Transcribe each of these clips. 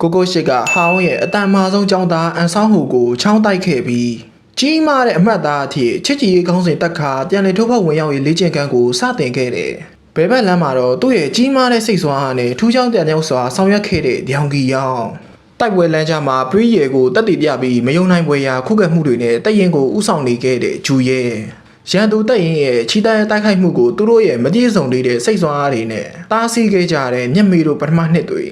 ကိုကိုရှိကဟောင်းရဲ့အတန်မာဆုံးចောင်းသားအန်ဆောင်ဟူကိုချောင်းတိုက်ခဲ့ပြီးကြီးမားတဲ့အမှတ်သားအဖြစ်ချစ်ကြည်ရေးကောင်းစဉ်တက်ခါပြန်လည်ထုတ်ဖောက်ဝင်ရောက်ရေးလေ့ကျင့်ခန်းကိုစတင်ခဲ့တယ်။ဘဲဘက်လမ်းမှာတော့သူ့ရဲ့ကြီးမားတဲ့စိတ်ဆွမ်းအားနဲ့ထူးခြားတဲ့ကြောင်စွာဆောင်ရွက်ခဲ့တဲ့ဒေါင်ကီယောင်တိုက်ပွဲလမ်းကြားမှာပရိယေကိုတက်တည်ပြပြီးမယုံနိုင်ပွဲရာခုခံမှုတွေနဲ့တက်ရင်ကိုဥဆောင်နေခဲ့တဲ့ဂျူရဲရန်သူတက်ရင်ရဲ့ချီတန်းတိုက်ခိုက်မှုကိုသူတို့ရဲ့မပြေစုံသေးတဲ့စိတ်ဆွမ်းအားတွေနဲ့တားဆီးခဲ့ကြတဲ့မျက်မီတို့ပထမနှစ်တွေ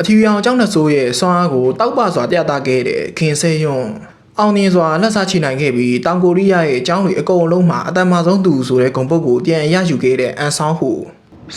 အထီရောင်ကျောင်းနှစ်စိုးရဲ့စွမ်းအားကိုတောက်ပစွာပြသခဲ့တဲ့ခင်ဆဲယွန်းအောင်မြင်စွာလက်စားချနိုင်ခဲ့ပြီးတောင်ကိုရီးယားရဲ့အကြောင်းတွေအကုန်လုံးမှာအတန်မာဆုံးသူဆိုတဲ့ဂုံပုတ်ကိုပြန်ရယူခဲ့တဲ့အန်ဆောင်ဟူ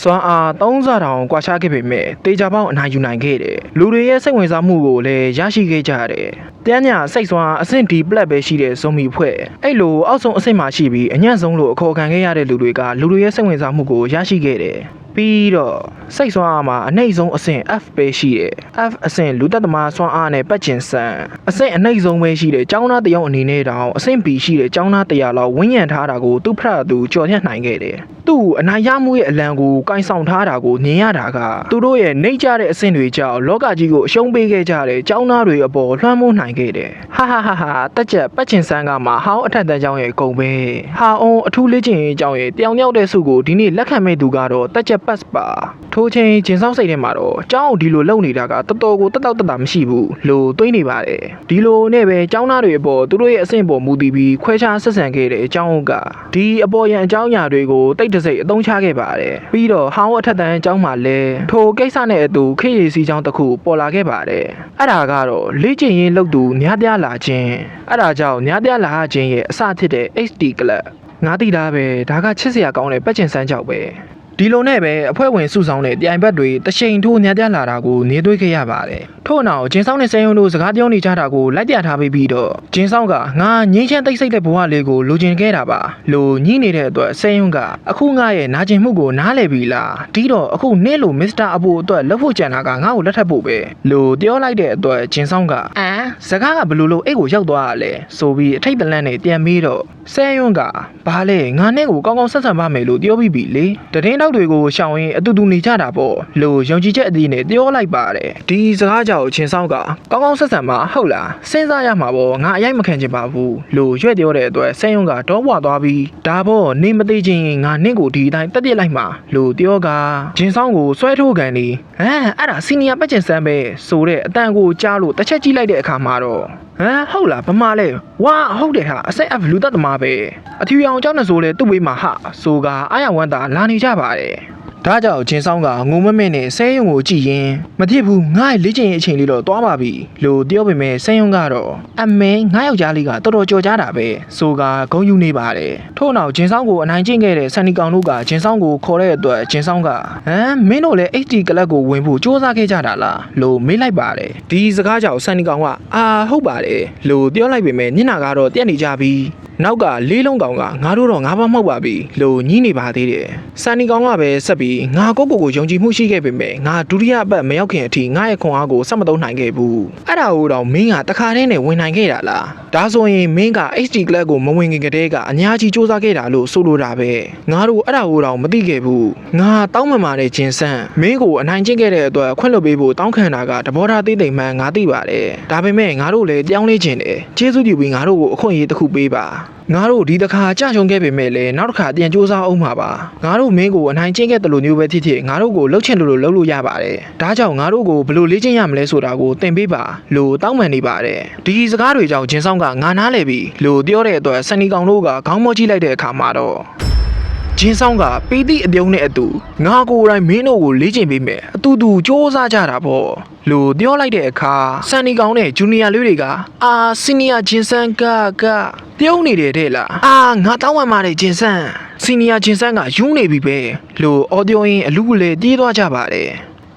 စွမ်းအားသုံးဆတောင်ကွာခြားခဲ့ပေမဲ့တေချာပေါင်းအနိုင်ယူနိုင်ခဲ့တယ်လူတွေရဲ့စိတ်ဝင်စားမှုကိုလည်းရရှိခဲ့ကြတယ်တန်းညာစိတ်စွမ်းအဆင့်ဒီပလက်ပဲရှိတဲ့ဇုံမီဖွဲ့အဲ့လိုအောက်ဆုံးအဆင့်မှာရှိပြီးအညံ့ဆုံးလို့အခေါ်ခံခဲ့ရတဲ့လူတွေကလူတွေရဲ့စိတ်ဝင်စားမှုကိုရရှိခဲ့တယ် ပြီးတော့စိတ်ဆွမ်းအားမှာအနှိမ့်ဆုံးအဆင့် F ပဲရှိတယ် F အဆင့်လူသက်သမားဆွမ်းအားနဲ့ပတ်ကျင်ဆန်အဆင့်အနှိမ့်ဆုံးပဲရှိတယ်ကျောင်းသားတယောက်အနေနဲ့တောင်အဆင့် B ရှိတယ်ကျောင်းသား100လောက်ဝန်းရံထားတာကိုသူ့ဖရသူကြော်ညှက်နိုင်ခဲ့တယ်သူ့အနာရမှုရဲ့အလံကိုကင်ဆောင်ထားတာကိုမြင်ရတာကသူတို့ရဲ့နှိမ့်ကြတဲ့အဆင့်တွေကြောင့်လောကကြီးကိုအရှုံးပေးခဲ့ကြတဲ့ကျောင်းသားတွေအပေါ်လွှမ်းမိုးနိုင်ခဲ့တယ်ဟာဟာဟာဟာတက်ချက်ပတ်ကျင်ဆန်းကမှဟောင်းအထက်တန်းကျောင်းရဲ့ဂုံပဲဟာအောင်အထူးလေ့ကျင့်ရေးကျောင်းရဲ့တယောင်ယောက်တဲ့စုကိုဒီနေ့လက်ခံမဲ့သူကတော့တက်ချက်ပတ်ပါထိုးချင်းဂျင်ဆောင်စိတ်ထဲမှာတော့ကျောင်းဒီလိုလုံနေတာကတော်တော်ကိုတက်တောက်တက်တာမရှိဘူးလို့တွေးနေပါတယ်ဒီလိုနဲ့ပဲကျောင်းသားတွေအပေါ်သူတို့ရဲ့အဆင့်ပေါ်မူတည်ပြီးခွဲခြားဆက်ဆံခဲ့တဲ့အကြောင်းကဒီအပေါ်ရန်အကြောင်းအရာတွေကိုတိတ်တဆိတ်အသုံးချခဲ့ပါတယ်ပြီးတော့ဟောင်းအထက်တန်းအကြောင်းမှာလဲထိုကိစ္စနဲ့အတူခေရစီကျောင်းတစ်ခုပေါ်လာခဲ့ပါတယ်အဲ့ဒါကတော့လေ့ကျင့်ရေးလုပ်သူများပြားလာခြင်းအဲ့ဒါကြောင့်များပြားလာခြင်းရဲ့အစဖြစ်တဲ့ HD Club ငါသိတာပဲဒါကချစ်စရာကောင်းတဲ့ပတ်ကျင်စမ်းကြောက်ပဲ ဒီလိုနဲ့ပဲအဖွဲ့ဝင်စုဆောင်တဲ့ပြိုင်ဘက်တွေတရှိန်ထိုးညံ့ပြလာတာကိုနေသွေးခဲ့ရပါတယ်ထို့အနောက်ဂျင်းဆောင်နဲ့ဆဲယုံတို့စကားပြောနေကြတာကိုလိုက်ပြထားပြီးပြီးတော့ဂျင်းဆောင်ကငါငင်းချမ်းတိတ်ဆိတ်တဲ့ဘဝလေးကိုလိုချင်ခဲ့တာပါလို့ညှိနေတဲ့အတွက်ဆဲယုံကအခုငါရဲ့နာကျင်မှုကိုနားလည်ပြီလားဒီတော့အခုနင့်လိုမစ္စတာအဖိုအတွက်လှုပ်ဖို့ကြံတာကငါ့ကိုလက်ထပ်ဖို့ပဲလို့ပြောလိုက်တဲ့အတွက်ဂျင်းဆောင်ကအမ်စကားကဘယ်လိုလို့အိတ်ကိုရောက်သွားရလဲဆိုပြီးအထိတ်တလန့်နဲ့ပြန်ပြီးတော့ဆဲယုံကဘာလဲငါနဲ့ကိုကောင်းကောင်းဆက်ဆံပါမယ်လို့ပြောပြီးပြီလေတရင်တောက်တွေကိုရှောင်ရင်းအတူတူနေကြတာပေါ့လို့ယုံကြည်ချက်အသေးနဲ့ပြောလိုက်ပါတယ်ဒီစကားကြောင့်ချင်းဆောင်ကကောင်းကောင်းဆက်ဆံမှာဟုတ်လားစဉ်းစားရမှာပေါ့ငါအရိုက်မခံချင်ပါဘူးလို့ရွက်ပြောတဲ့အတွက်ဆင်းယုံကတော့ပွားသွားပြီးဒါပေါ့နေမသေးချင်းငါနင့်ကိုဒီအတိုင်းတက်ပြစ်လိုက်မှာလို့ပြောကချင်းဆောင်ကိုဆွဲထိုးကန်နေဟမ်အဲ့ဒါစီနီယာပတ်ချင်စမ်းပဲဆိုတဲ့အတန်ကိုကြားလို့တစ်ချက်ကြည့်လိုက်တဲ့အခါမှာတော့ဟမ်ဟုတ်လားဗမာလဲဝါဟုတ်တယ်ဟာအစိုက်အဖလူတတ်သမားပဲအထူရောင်ကြောင့်နေဆိုလဲသူ့ဝေးမှာဟာဆိုကအာရဝန်တာလာနေကြပါတယ်ဒါကြောင့်ဂျင်းဆောင်ကငုံမမဲ့နဲ့ဆဲယုံကိုကြည့်ရင်မဖြစ်ဘူးငါ့ရဲ့လေ့ကျင့်ရေးအချိန်လေးတော့သွားပါပြီလို့ပြောပေမဲ့ဆဲယုံကတော့အမဲငါ့ယောက်ျားလေးကတော်တော်ကြော်ကြတာပဲဆိုကဂုံယူနေပါတယ်ထို့နောက်ဂျင်းဆောင်ကိုအနိုင်ကျင့်ခဲ့တဲ့ဆန်နီကောင်တို့ကဂျင်းဆောင်ကိုခေါ်တဲ့အတွက်ဂျင်းဆောင်ကဟမ်မင်းတို့လည်း HD ကလပ်ကိုဝင်ဖို့စ조사ခဲ့ကြတာလားလို့မေးလိုက်ပါတယ်ဒီစကားကြောင့်ဆန်နီကောင်ကအာဟုတ်ပါတယ်လို့ပြောလိုက်ပေမဲ့ညနာကတော့တက်နေကြပြီးနောက်ကလေးလုံးကောင်ကငါတို့တော့ငါးပါးမှောက်ပါပြီလို့ညည်းနေပါသေးတယ်။စန်နီကောင်ကပဲဆက်ပြီးငါကိုကိုကိုယုံကြည်မှုရှိခဲ့ပေမဲ့ငါဒုတိယအပတ်မရောက်ခင်အထိငါရဲ့ခွန်အားကိုဆက်မသုံးနိုင်ခဲ့ဘူး။အဲ့ဒါကိုတော့မင်းကတခါတည်းနဲ့ဝင်နိုင်ခဲ့တာလား။ဒါဆိုရင်မင်းက HD Club ကိုမဝင်ခင်ကတည်းကအများကြီးစူးစမ်းခဲ့တာလို့ဆိုလိုတာပဲ။ငါတို့အဲ့ဒါကိုတော့မသိခဲ့ဘူး။ငါတောင်းပန်ပါတယ်ဂျင်ဆန်မင်းကိုအနိုင်ကျင့်ခဲ့တဲ့အတွက်ခွင့်လွှတ်ပေးဖို့တောင်းခံတာကတဘောထားသေးသိမ်မှန်ငါသိပါတယ်။ဒါပေမဲ့ငါတို့လည်းပြောင်းလဲခြင်းတယ်။ကျေးဇူးပြုပြီးငါတို့ကိုအခွင့်အရေးတစ်ခုပေးပါ။ငါတို့ဒီတစ်ခါကြာရှုံးခဲ့ပေမဲ့လည်းနောက်တစ်ခါပြန်စူးစမ်းအောင်ပါပါငါတို့မင်းကိုအနိုင်ကျင့်ခဲ့တယ်လို့မျိုးပဲဖြစ်ဖြစ်ငါတို့ကိုလှုပ်ချင်လို့လို့လှုပ်လို့ရပါတယ်ဒါကြောင့်ငါတို့ကိုဘယ်လိုလေ့ကျင့်ရမလဲဆိုတာကိုသင်ပေးပါလို့တောင်းပန်နေပါတယ်ဒီစကားတွေကြောင့်ဂျင်းဆောင်ကငါနားလဲပြီလို့ပြောတဲ့အတွက်စနီကောင်တို့ကခေါင်းမောကြည့်လိုက်တဲ့အခါမှာတော့ ဂျင်းဆောင်ကပီတိအပြုံးနဲ့အတူငါကိုယ်တိုင်မင်းတို့ကိုလေ့ကျင့်ပေးမယ်အတူတူစ조사ကြတာပေါ့လို့ပြောလိုက်တဲ့အခါစန်နီကောင်နဲ့ဂျူနီယာလေးတွေကအာစီနီယာဂျင်းဆန်ကကပြုံးနေတယ်တဲ့လားအာငါတောင်းပန်ပါတယ်ဂျင်းဆန်စီနီယာဂျင်းဆန်ကယူးနေပြီပဲလို့အော်ဒီယိုရင်အလူကလေးပြေးသွားကြပါတယ်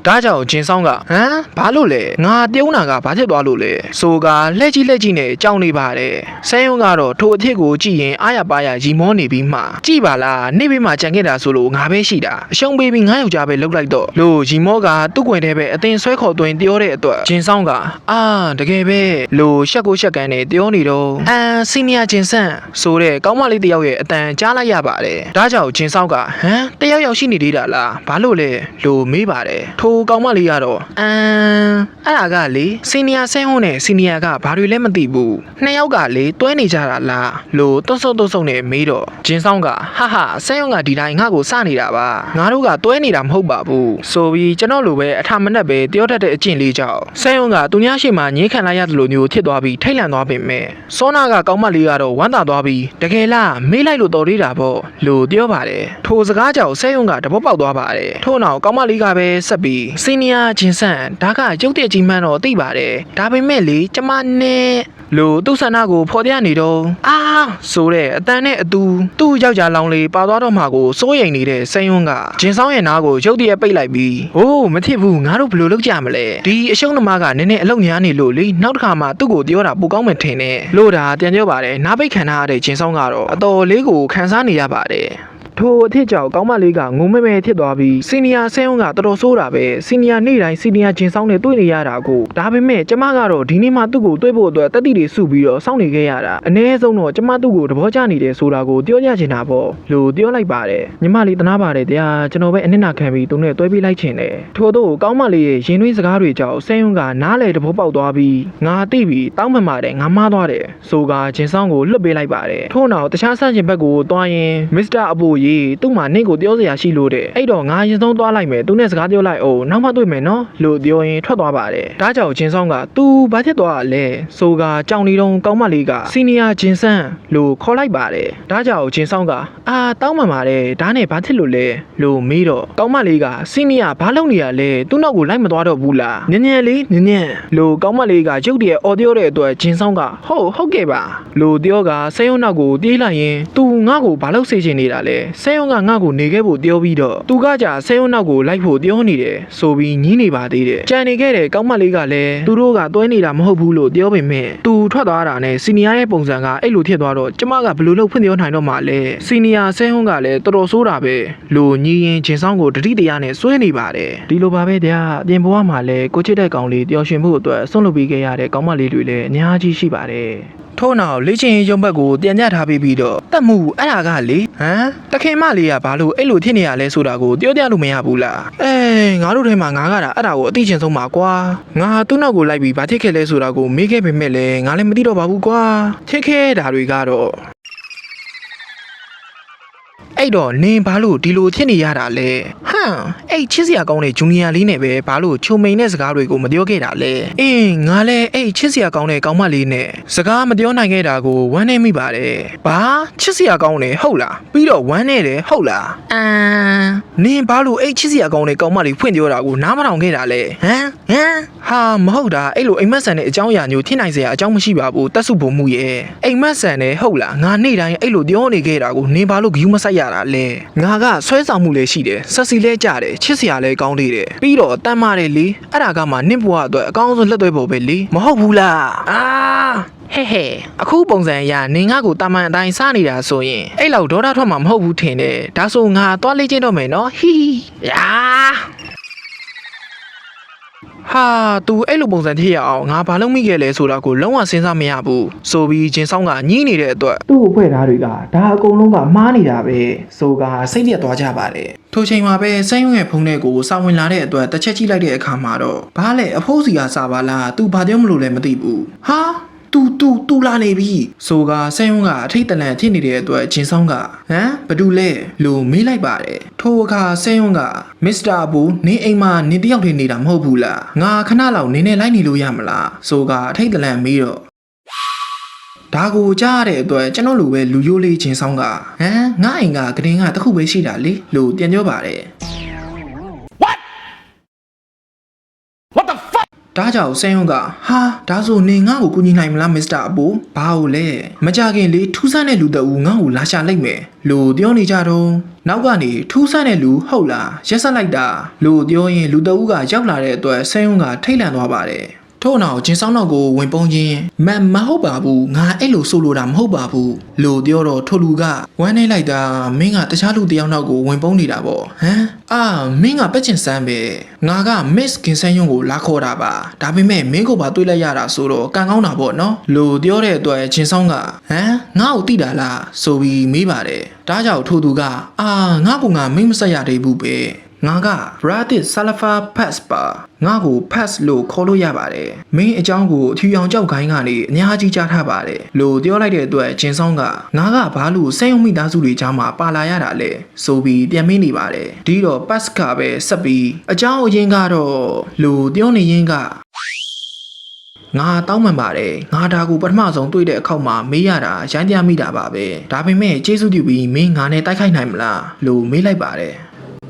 ဒါကြောင့်ဂျင်းဆောင်ကဟမ်ဘာလို့လဲငါပြုံးတာကဘာဖြစ်သွားလို့လဲဆိုကလှက်ကြီးလှက်ကြီးနဲ့ကြောင်နေပါတယ်ဆဲယုံကတော့ထိုအထစ်ကိုကြည့်ရင်အားရပါရရီမောနေပြီးမှကြည့်ပါလားနေ့ဘေးမှာကြံခဲ့တာဆိုလို့ငါပဲရှိတာအရှုံးပေးပြီးငါယောက်ျားပဲလှုပ်လိုက်တော့လို့ရီမောကသူ့ကွင်ထဲပဲအတင်ဆွဲခေါ်သွင်းပြောတဲ့အတွက်ဂျင်းဆောင်ကအာတကယ်ပဲလို့ရှက်ကိုရှက်ကန်နဲ့ပြောနေတော့အမ်စီနီယာဂျင်းဆန်ဆိုတဲ့ကောင်းမလေးတစ်ယောက်ရဲ့အတန်ကြားလိုက်ရပါတယ်ဒါကြောင့်ဂျင်းဆောင်ကဟမ်တယောက်ယောက်ရှိနေသေးတာလားဘာလို့လဲလို့မေးပါတယ်ထိုကောင်မလေးကတော့အမ်အဲ့ဒါကလေစီနီယာဆင်းဟွန်းနဲ့စီနီယာကဘာတွေလဲမသိဘူးနှစ်ယောက်ကလေတွဲနေကြတာလားလို့တွတ်ဆုတ်တွတ်ဆုတ်နဲ့မေးတော့ဂျင်းဆောင်ကဟာဟာဆင်းဟွန်းကဒီတိုင်းငါ့ကိုစနေတာပါငါတို့ကတွဲနေတာမဟုတ်ပါဘူးဆိုပြီးကျွန်တော်လိုပဲအထမနဲ့ပဲတယောတတ်တဲ့အကျင့်လေးကြောင့်ဆင်းဟွန်းကသူများရှိမှငင်းခံလိုက်ရတယ်လို့မျိုးဖြစ်သွားပြီးထိတ်လန့်သွားပေမဲ့စောနာကကောင်မလေးကတော့ဝမ်းသာသွားပြီးတကယ်လားမေးလိုက်လို့တော်သေးတာပေါ့လို့ပြောပါတယ်ထိုစကားကြောင့်ဆဲယုံကတပုတ်ပေါက်သွားပါတယ်ထို့နောက်ကောင်မလေးကပဲဆက်ပြီးစီနီယာဂျင်ဆန်ဒါကရုပ်တရက်ကြီးမှန်းတော့သိပါတယ်ဒါပေမဲ့လေကျမနဲ့လို့သူ့ဆန္ဒကိုဖော်ပြနေတော့အာဆိုတဲ့အတန်နဲ့အတူသူ့ယောက်ျားလောင်းလေးပါသွားတော့မှကိုစိုးရိမ်နေတဲ့ဆဲယုံကဂျင်ဆောင်ရဲ့နားကိုရုပ်တရက်ပိတ်လိုက်ပြီးအိုးမဖြစ်ဘူးငါတို့ဘယ်လိုလုပ်ကြမလဲဒီအရှုံးနမကနည်းနည်းအလုံညာနေလို့လေနောက်တစ်ခါမှသူ့ကိုပြောတာပိုကောင်းမှထင်တယ်လို့ဒါပြန်ပြောပါတယ်နားပိတ်ခံထားရတဲ့ဂျင်ဆောင်ကတော့အတော်လေးကိုခန်းစားနေရပါတယ် ထိုအထစ်ကြောင့်ကောင်းမလေးကငုံမဲမဲဖြစ်သွားပြီးစီနီယာဆဲုံကတော်တော်ဆိုးတာပဲစီနီယာနေ့တိုင်းစီနီယာဂျင်ဆောင်နဲ့တွေ့နေရတာကိုဒါပေမဲ့ကျမကတော့ဒီနေ့မှသူ့ကိုတွေ့ဖို့အတွက်တက်တိတွေစုပြီးတော့စောင့်နေခဲ့ရတာအ ਨੇ ဆုံးတော့ကျမသူ့ကိုသဘောကျနေတယ်ဆိုတာကိုပြောကြချင်တာပေါ့လို့ပြောလိုက်ပါတယ်ညီမလေးတနာပါတယ်တရားကျွန်တော်ပဲအနစ်နာခံပြီးသူနဲ့တွဲပြီးလိုက်ချင်တယ်ထို့သောကောင်းမလေးရဲ့ရင်သွေးစကားတွေကြောင့်ဆဲုံကနားလေသဘောပေါက်သွားပြီးငါသိပြီးတောင်းပန်ပါတယ်ငါမှားသွားတယ်ဆိုကဂျင်ဆောင်ကိုလွတ်ပေးလိုက်ပါတယ်ထို့နောက်တခြားဆန့်ကျင်ဘက်ကိုသွားရင်မစ္စတာအပိုကြီးသူ့မှာနင့်ကိုပြောစရာရှိလို့တဲ့အဲ့တော့ငါရင်ဆုံးသွားလိုက်မယ်သူနဲ့စကားပြောလိုက်အောင်နောက်မှတွေ့မယ်နော်လို့ပြောရင်ထွက်သွားပါတယ်ဒါကြောင့်ဂျင်ဆောင်က तू ဘာဖြစ်သွားတာလဲဆိုကကြောင်လီတုံကောင်းမလေးကစီနီယာဂျင်ဆန်လို့ခေါ်လိုက်ပါတယ်ဒါကြောင့်ဂျင်ဆောင်ကအာတောင်းပန်ပါတယ်ဒါနဲ့ဘာဖြစ်လို့လဲလို့မေးတော့ကောင်းမလေးကစီနီယာဘာလုပ်နေရလဲသူ့နောက်ကိုလိုက်မသွားတော့ဘူးလားညံ့ညံ့လေးညံ့ညံ့လို့ကောင်းမလေးကရုပ်တရက်အော်ပြောတဲ့အတွက်ဂျင်ဆောင်ကဟုတ်ဟုတ်ကဲ့ပါလို့ပြောကဆဲယုံနောက်ကိုပြေးလိုက်ရင် तू ငါ့ကိုဘာလုပ်စေချင်နေတာလဲဆဲယုံကငါ့ကိုနေခဲ့ဖို့ပြောပြီးတော့သူကကြာဆဲယုံနောက်ကိုလိုက်ဖို့ပြောနေတယ်ဆိုပြီးညင်းနေပါသေးတယ်ကြံနေခဲ့တဲ့ကောင်းမလေးကလည်းသူတို့ကတွဲနေတာမဟုတ်ဘူးလို့ပြောပေမဲ့သူထွက်သွားတာနဲ့စီနီယာရဲ့ပုံစံကအဲ့လိုဖြစ်သွားတော့ကျမကဘယ်လိုလုပ်ဖွင့်ပြောနိုင်တော့မှလဲစီနီယာဆဲယုံကလည်းတော်တော်ဆိုးတာပဲလို့ညီရင်ဂျင်ဆောင်ကိုတတိတရားနဲ့စွဲနေပါတယ်ဒီလိုပါပဲတရားအပြင်ဘဝမှာလည်းကိုချစ်တဲ့ကောင်လေးတယောရှင်မှုအတွက်ဆုံးလုပ်ပေးခဲ့ရတဲ့ကောင်းမလေးတွေလည်းအများကြီးရှိပါတယ် ထို့နောက်လေ့ကျင့်ရေးရုံးဘက်ကိုပြန်ညှထားပြီးပြီးတော့တတ်မှုအဲ့ဒါကလေဟမ်တခင်မလေးကဘာလို့အဲ့လိုဖြစ်နေရလဲဆိုတာကိုပြောပြလို့မရဘူးလားအဲငါတို့ထဲမှာငါကတာအဲ့ဒါကိုအသိချင်ဆုံးပါကွာငါသူ့နောက်ကိုလိုက်ပြီးဘာဖြစ်ခဲ့လဲဆိုတာကိုမေးခဲ့ပေမဲ့လည်းငါလည်းမသိတော့ပါဘူးကွာဖြစ်ခဲ့တာတွေကတော့ အဲ့တော့နင်ဘာလို့ဒီလိုဖြစ်နေရတာလဲဟမ်အဲ့ချစ်စရာကောင်းတဲ့ဂျူနီယာလေးနဲ့ပဲဘာလို့ချုံမိန်တဲ့စကားတွေကိုမပြောခဲ့တာလဲအင်းငါလည်းအဲ့ချစ်စရာကောင်းတဲ့ကောင်းမလေးနဲ့စကားမပြောနိုင်ခဲ့တာကိုဝမ်းနေမိပါတယ်ဘာချစ်စရာကောင်းတယ်ဟုတ်လားပြီးတော့ဝမ်းနေတယ်ဟုတ်လားအမ်နင်ဘာလို့အဲ့ချစ်စရာကောင်းတဲ့ကောင်းမလေးဖွင့်ပြောတာကိုနားမထောင်ခဲ့တာလဲဟမ်ဟမ်ဟာမဟုတ်တာအဲ့လိုအိမ်မက်ဆန်တဲ့အကြောင်းအရာမျိုးထင်နိုင်စရာအကြောင်းမရှိပါဘူးတက်စုဖို့မှုရဲ့အိမ်မက်ဆန်နဲ့ဟုတ်လားငါနေ့တိုင်းအဲ့လိုပြောနေခဲ့တာကိုနင်ဘာလို့ဂယူးမဆိုင်ရတာလဲငါကဆွဲဆောင်မှုလည်းရှိတယ်ဆက်စီလဲကြတယ်ချစ်စရာလည်းကောင်းသေးတယ်ပြီးတော့တမ်းမာတယ်လေအဲ့ဒါကမှနင့်ဘဝအတွက်အကောင်းဆုံးလက်သွဲဖို့ပဲလေမဟုတ်ဘူးလားအာဟဲ့ဟဲ့အခုပုံစံအရနင်ငါ့ကိုတာမန်အတိုင်းစားနေတာဆိုရင်အဲ့လောက်ဒေါသထွက်မှာမဟုတ်ဘူးထင်တယ်ဒါဆိုငါသွားလေ့ကျင့်တော့မယ်နော်ဟီဟီယာ ဟာ तू အဲ့လိုပုံစံဖြစ်ရအောင်ငါဘာလုပ်မိခဲ့လဲဆိုတာကိုလုံးဝစဉ်းစားမရဘူးဆိုပြီးဂျင်းဆောင်ကညှိနေတဲ့အတွက်သူ့ကိုဖွဲ့ထားတွေကဒါအကုန်လုံးကမှားနေတာပဲဆိုကစိတ်ပြတ်သွားကြပါတယ်ထိုချိန်မှာပဲစမ်းရုံရဲ့ဖုန်းထဲကိုစာဝင်လာတဲ့အတွက်တစ်ချက်ကြည့်လိုက်တဲ့အခါမှာတော့ဘာလဲအဖိုးစီကစာပါလား तू ဘာပြောမလို့လဲမသိဘူးဟာ တူတူတူလာနေပြီဆိုကဆဲယုံကအထိတ်တလန့်ဖြစ်နေတဲ့အတွက်ဂျင်းဆောင်ကဟမ်ဘသူလဲလို့မေးလိုက်ပါတယ်ထိုအခါဆဲယုံကမစ္စတာဘူနင်းအိမ်မှာနင်းတယောက်တည်းနေတာမဟုတ်ဘူးလားငါခဏလောက်နင်းနဲ့လိုက်နေလို့ရမလားဆိုကအထိတ်တလန့်မေးတော့ဒါကိုကြားရတဲ့အတွက်ကျွန်တော်လူပဲလူရိုးလေးချင်းဆောင်ကဟမ်ငါအိမ်ကကတင်းကတစ်ခုပဲရှိတာလေလို့ပြန်ပြောပါတယ် ဒါကြောင့်ဆင်းယုံကဟာဒါဆိုနေငါ့ကိုကူညီနိုင်မလားမစ္စတာအပူဘာလို့လဲမကြခင်လေထူးဆန်းတဲ့လူတအူငါ့ကိုလာရှာလိုက်မယ်လို့ပြောနေကြတော့နောက်ကနေထူးဆန်းတဲ့လူဟုတ်လားရက်ဆက်လိုက်တာလို့ပြောရင်လူတအူကရောက်လာတဲ့အတွက်ဆင်းယုံကထိတ်လန့်သွားပါတယ် ထို့နောက်ဂျင်းဆောင်တော့ကိုဝင်ပုံးချင်းမန်မဟုတ်ပါဘူးငါအဲ့လိုဆိုလိုတာမဟုတ်ပါဘူးလို့ပြောတော့ထိုလူကဝမ်းနေလိုက်တာမင်းကတခြားလူတစ်ယောက်နောက်ကိုဝင်ပုံးနေတာပေါ့ဟမ်အာမင်းကပက်ချင်စမ်းပဲငါက Miss ကင်ဆန်ယုံကိုလာခေါ်တာပါဒါပေမဲ့မင်းကိုပါတွေးလိုက်ရတာဆိုတော့ကံကောင်းတာပေါ့နော်လို့ပြောတဲ့အတွက်ဂျင်းဆောင်ကဟမ်ငါ့ကိုတိတာလားဆိုပြီးမေးပါတယ်ဒါကြောင့်ထိုသူကအာငါကငါမင်းမဆက်ရသေးဘူးပဲ ငါက Radit Salafa Pass ပါငါ့ကို Pass လို့ခေါ်လို့ရပါတယ်မင်းအကြောင်းကိုအထူအောင်ကြောက်ခိုင်းကနေအများကြီးကြားထားပါတယ်လို့ပြောလိုက်တဲ့အတွက်ဂျင်ဆောင်ကငါကဘာလို့စိတ်ယုံမိသားစုတွေကြားမှာပါလာရတာလဲဆိုပြီးပြန်မင်းနေပါတယ်ဒီတော့ Pass ကပဲဆက်ပြီးအကြောင်းအရင်းကတော့လို့ပြောနေရင်းကငါတောင်းပန်ပါတယ်ငါဒါကိုပထမဆုံးတွေ့တဲ့အခါမှာမေးရတာရိုင်းပြမိတာပါပဲဒါပေမဲ့ကျေးဇူးပြုပြီးမင်းငါနဲ့တိုက်ခိုက်နိုင်မလားလို့မေးလိုက်ပါတယ်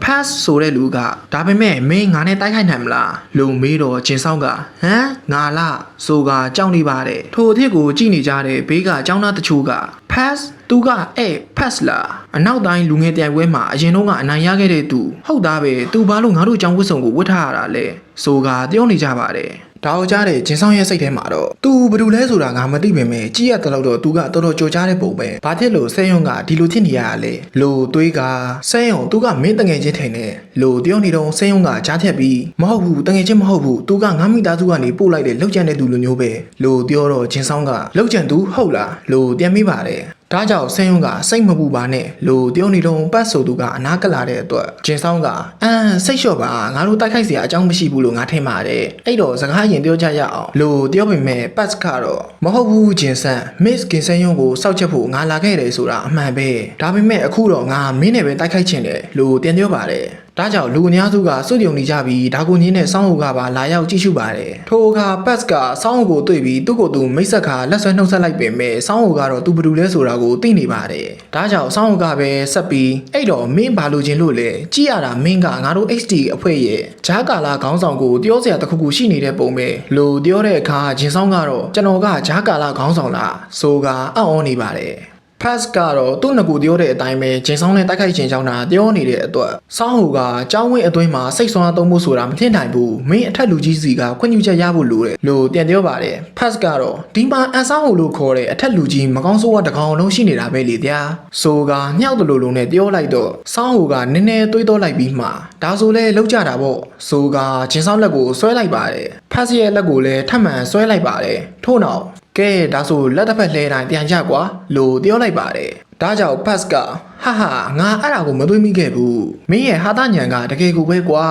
pass ဆိုတဲ့လူကဒါပေမဲ့မင်းငါနဲ့တိုက်ခိုက်နိုင်မလားလို့မေးတော့ဂျင်ဆောင်ကဟမ်ငါလားဆိုကကြောက်နေပါတယ်ထိုအ thiết ကိုကြည့်နေကြတဲ့ဘေးကចောင်းသားတချို့က pass သူကအဲ့ pass လားအနောက်တိုင်းလူငယ်တိုင်ပွဲမှာအရင်တော့ကအနိုင်ရခဲ့တဲ့သူဟုတ်သားပဲသူဘာလို့ငါတို့ចောင်းဝတ်စုံကိုဝတ်ထားရတာလဲဆိုကပြောနေကြပါတယ် ဒါကိုကြားတဲ့ဂျင်းဆောင်ရဲ့စိတ်ထဲမှာတော့သူဘယ်လိုလဲဆိုတာငါမသိပေမဲ့ကြည့်ရတဲ့လောက်တော့သူကတော်တော်ကြော်ကြားတဲ့ပုံပဲဘာဖြစ်လို့ဆဲယုံကဒီလိုဖြစ်နေရတာလဲလို့တွေးကဆဲယုံသူကမင်းတငယ်ချင်းထိုင်နေလို့တယောက်နေတော့ဆဲယုံကကြားဖြတ်ပြီးမဟုတ်ဘူးတငယ်ချင်းမဟုတ်ဘူးသူကငါမိသားစုကနေပို့လိုက်တဲ့လောက်ကျန်တဲ့သူလိုမျိုးပဲလို့ပြောတော့ဂျင်းဆောင်ကလောက်ကျန်သူဟုတ်လားလို့ပြန်မိပါတယ် ဒါကြောင့်ဆင်းယုံကစိတ်မပူပါနဲ့လို့တရုတ်နေလုံးပတ်ဆိုသူကအနာကလာတဲ့အတွက်ဂျင်ဆောင်ကအမ်စိတ်လျှော့ပါငါတို့တိုက်ခိုက်စရာအကြောင်းမရှိဘူးလို့ငါထင်ပါတယ်အဲ့တော့စကားရင်ပြောကြရအောင်လို့တရုတ်ပင်မဲ့ပတ်ကတော့မဟုတ်ဘူးဂျင်ဆန်မစ်ကင်ဆန်ယုံကိုစောက်ချက်ဖို့ငါလာခဲ့တယ်ဆိုတာအမှန်ပဲဒါပေမဲ့အခုတော့ငါမင်းနဲ့ပဲတိုက်ခိုက်ချင်တယ်လို့တင်ပြောပါတယ် ဒါကြောင့်လူအများစုကစွတ်ယုံနေကြပြီးဒါကိုညင်းနဲ့စောင်းဟိုကပါလာရောက်ကြည့်ရှုပါတယ်ထိုအခါပတ်ကစောင်းဟိုကိုတွေ့ပြီးသူ့ကိုယ်သူမိတ်ဆက်ခါလက်ဆွဲနှုတ်ဆက်လိုက်ပေမဲ့စောင်းဟိုကတော့သူဘယ်သူလဲဆိုတာကိုသိနေပါတယ်ဒါကြောင့်စောင်းဟိုကပဲဆက်ပြီးအဲ့တော့မင်းဘာလို့ခြင်းလို့လဲကြည့်ရတာမင်းကငါတို့ HD အဖွဲ့ရဲ့ဂျားကာလာခေါင်းဆောင်ကိုပြောစရာတစ်ခုခုရှိနေတဲ့ပုံပဲလို့ပြောတဲ့အခါဂျင်ဆောင်ကတော့ကျွန်တော်ကဂျားကာလာခေါင်းဆောင်လားဆိုကအံ့ဩနေပါတယ် pass ကတော့သူ့ငကူပြောတဲ့အတိုင်းပဲဂျင်ဆောင်နဲ့တိုက်ခိုက်ခြင်းကြောင့်တာပြောနေတဲ့အတွက်စောင်းဟူကကြောင်းဝင်းအတွင်းမှာစိတ်ဆွမ်းသုံးဖို့ဆိုတာမဖြစ်နိုင်ဘူးမင်းအထက်လူကြီးစီကခွင့်ပြုချက်ရဖို့လိုတယ်လို့ပြန်ပြောပါတယ် pass ကတော့ဒီမှာအန်ဆောင်ဟူလို့ခေါ်တဲ့အထက်လူကြီးမကောင်းဆိုးဝါးတကောင်လုံးရှိနေတာပဲလေဗျာဆိုကညှောက်တလူလုံးနဲ့ပြောလိုက်တော့စောင်းဟူကနည်းနည်းတွေးတော့လိုက်ပြီးမှဒါဆိုလဲလောက်ကြတာပေါ့ဆိုကဂျင်ဆောင်လက်ကိုဆွဲလိုက်ပါတယ် pass ရဲ့လက်ကိုလည်းထပ်မံဆွဲလိုက်ပါတယ်ထို့နောက် ကဲဒါဆိုလက်တစ်ဖက်လှဲတိုင်းပြန်ကြကွာလို့ပြောလိုက်ပါတယ်ဒါကြောင့် pass ကဟာဟာငါအဲ့ဒါကိုမသွေးမိခဲ့ဘူးမင်းရဲ့ဟာတာညံကတကယ်ကိုပဲကွာ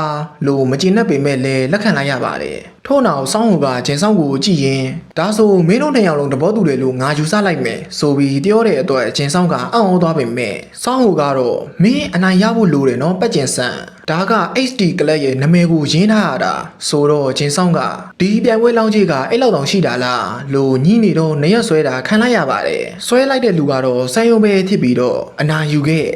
လို့မကျင်တတ်ပေမဲ့လည်းလက်ခံလိုက်ရပါတယ်ထို့နောက်စောင်းဟူကဂျင်ဆောင်ကိုကြည့်ရင်ဒါဆိုမင်းတို့နှစ်ယောက်လုံးတဘောတူတယ်လို့ငါယူဆလိုက်မယ်ဆိုပြီးပြောတဲ့အတွက်ဂျင်ဆောင်ကအံ့ဩသွားပေမဲ့စောင်းဟူကတော့မင်းအနိုင်ရဖို့လိုတယ်နော်ပတ်ကျင်ဆန် ဒါက HD ကလပ်ရဲ့နာမည်ကိုရင်းထားရတာဆိုတော့ဂျင်ဆောင်ကဒီပြိုင်ပွဲလောင်းကြီးကအဲ့လောက်တောင်ရှိတာလားလို့ညင်းနေတော့နေရက်ဆွဲတာခံလိုက်ရပါတယ်ဆွဲလိုက်တဲ့လူကတော့ဆန်းယုံပဲဖြစ်ပြီးတော့အနာယူခဲ့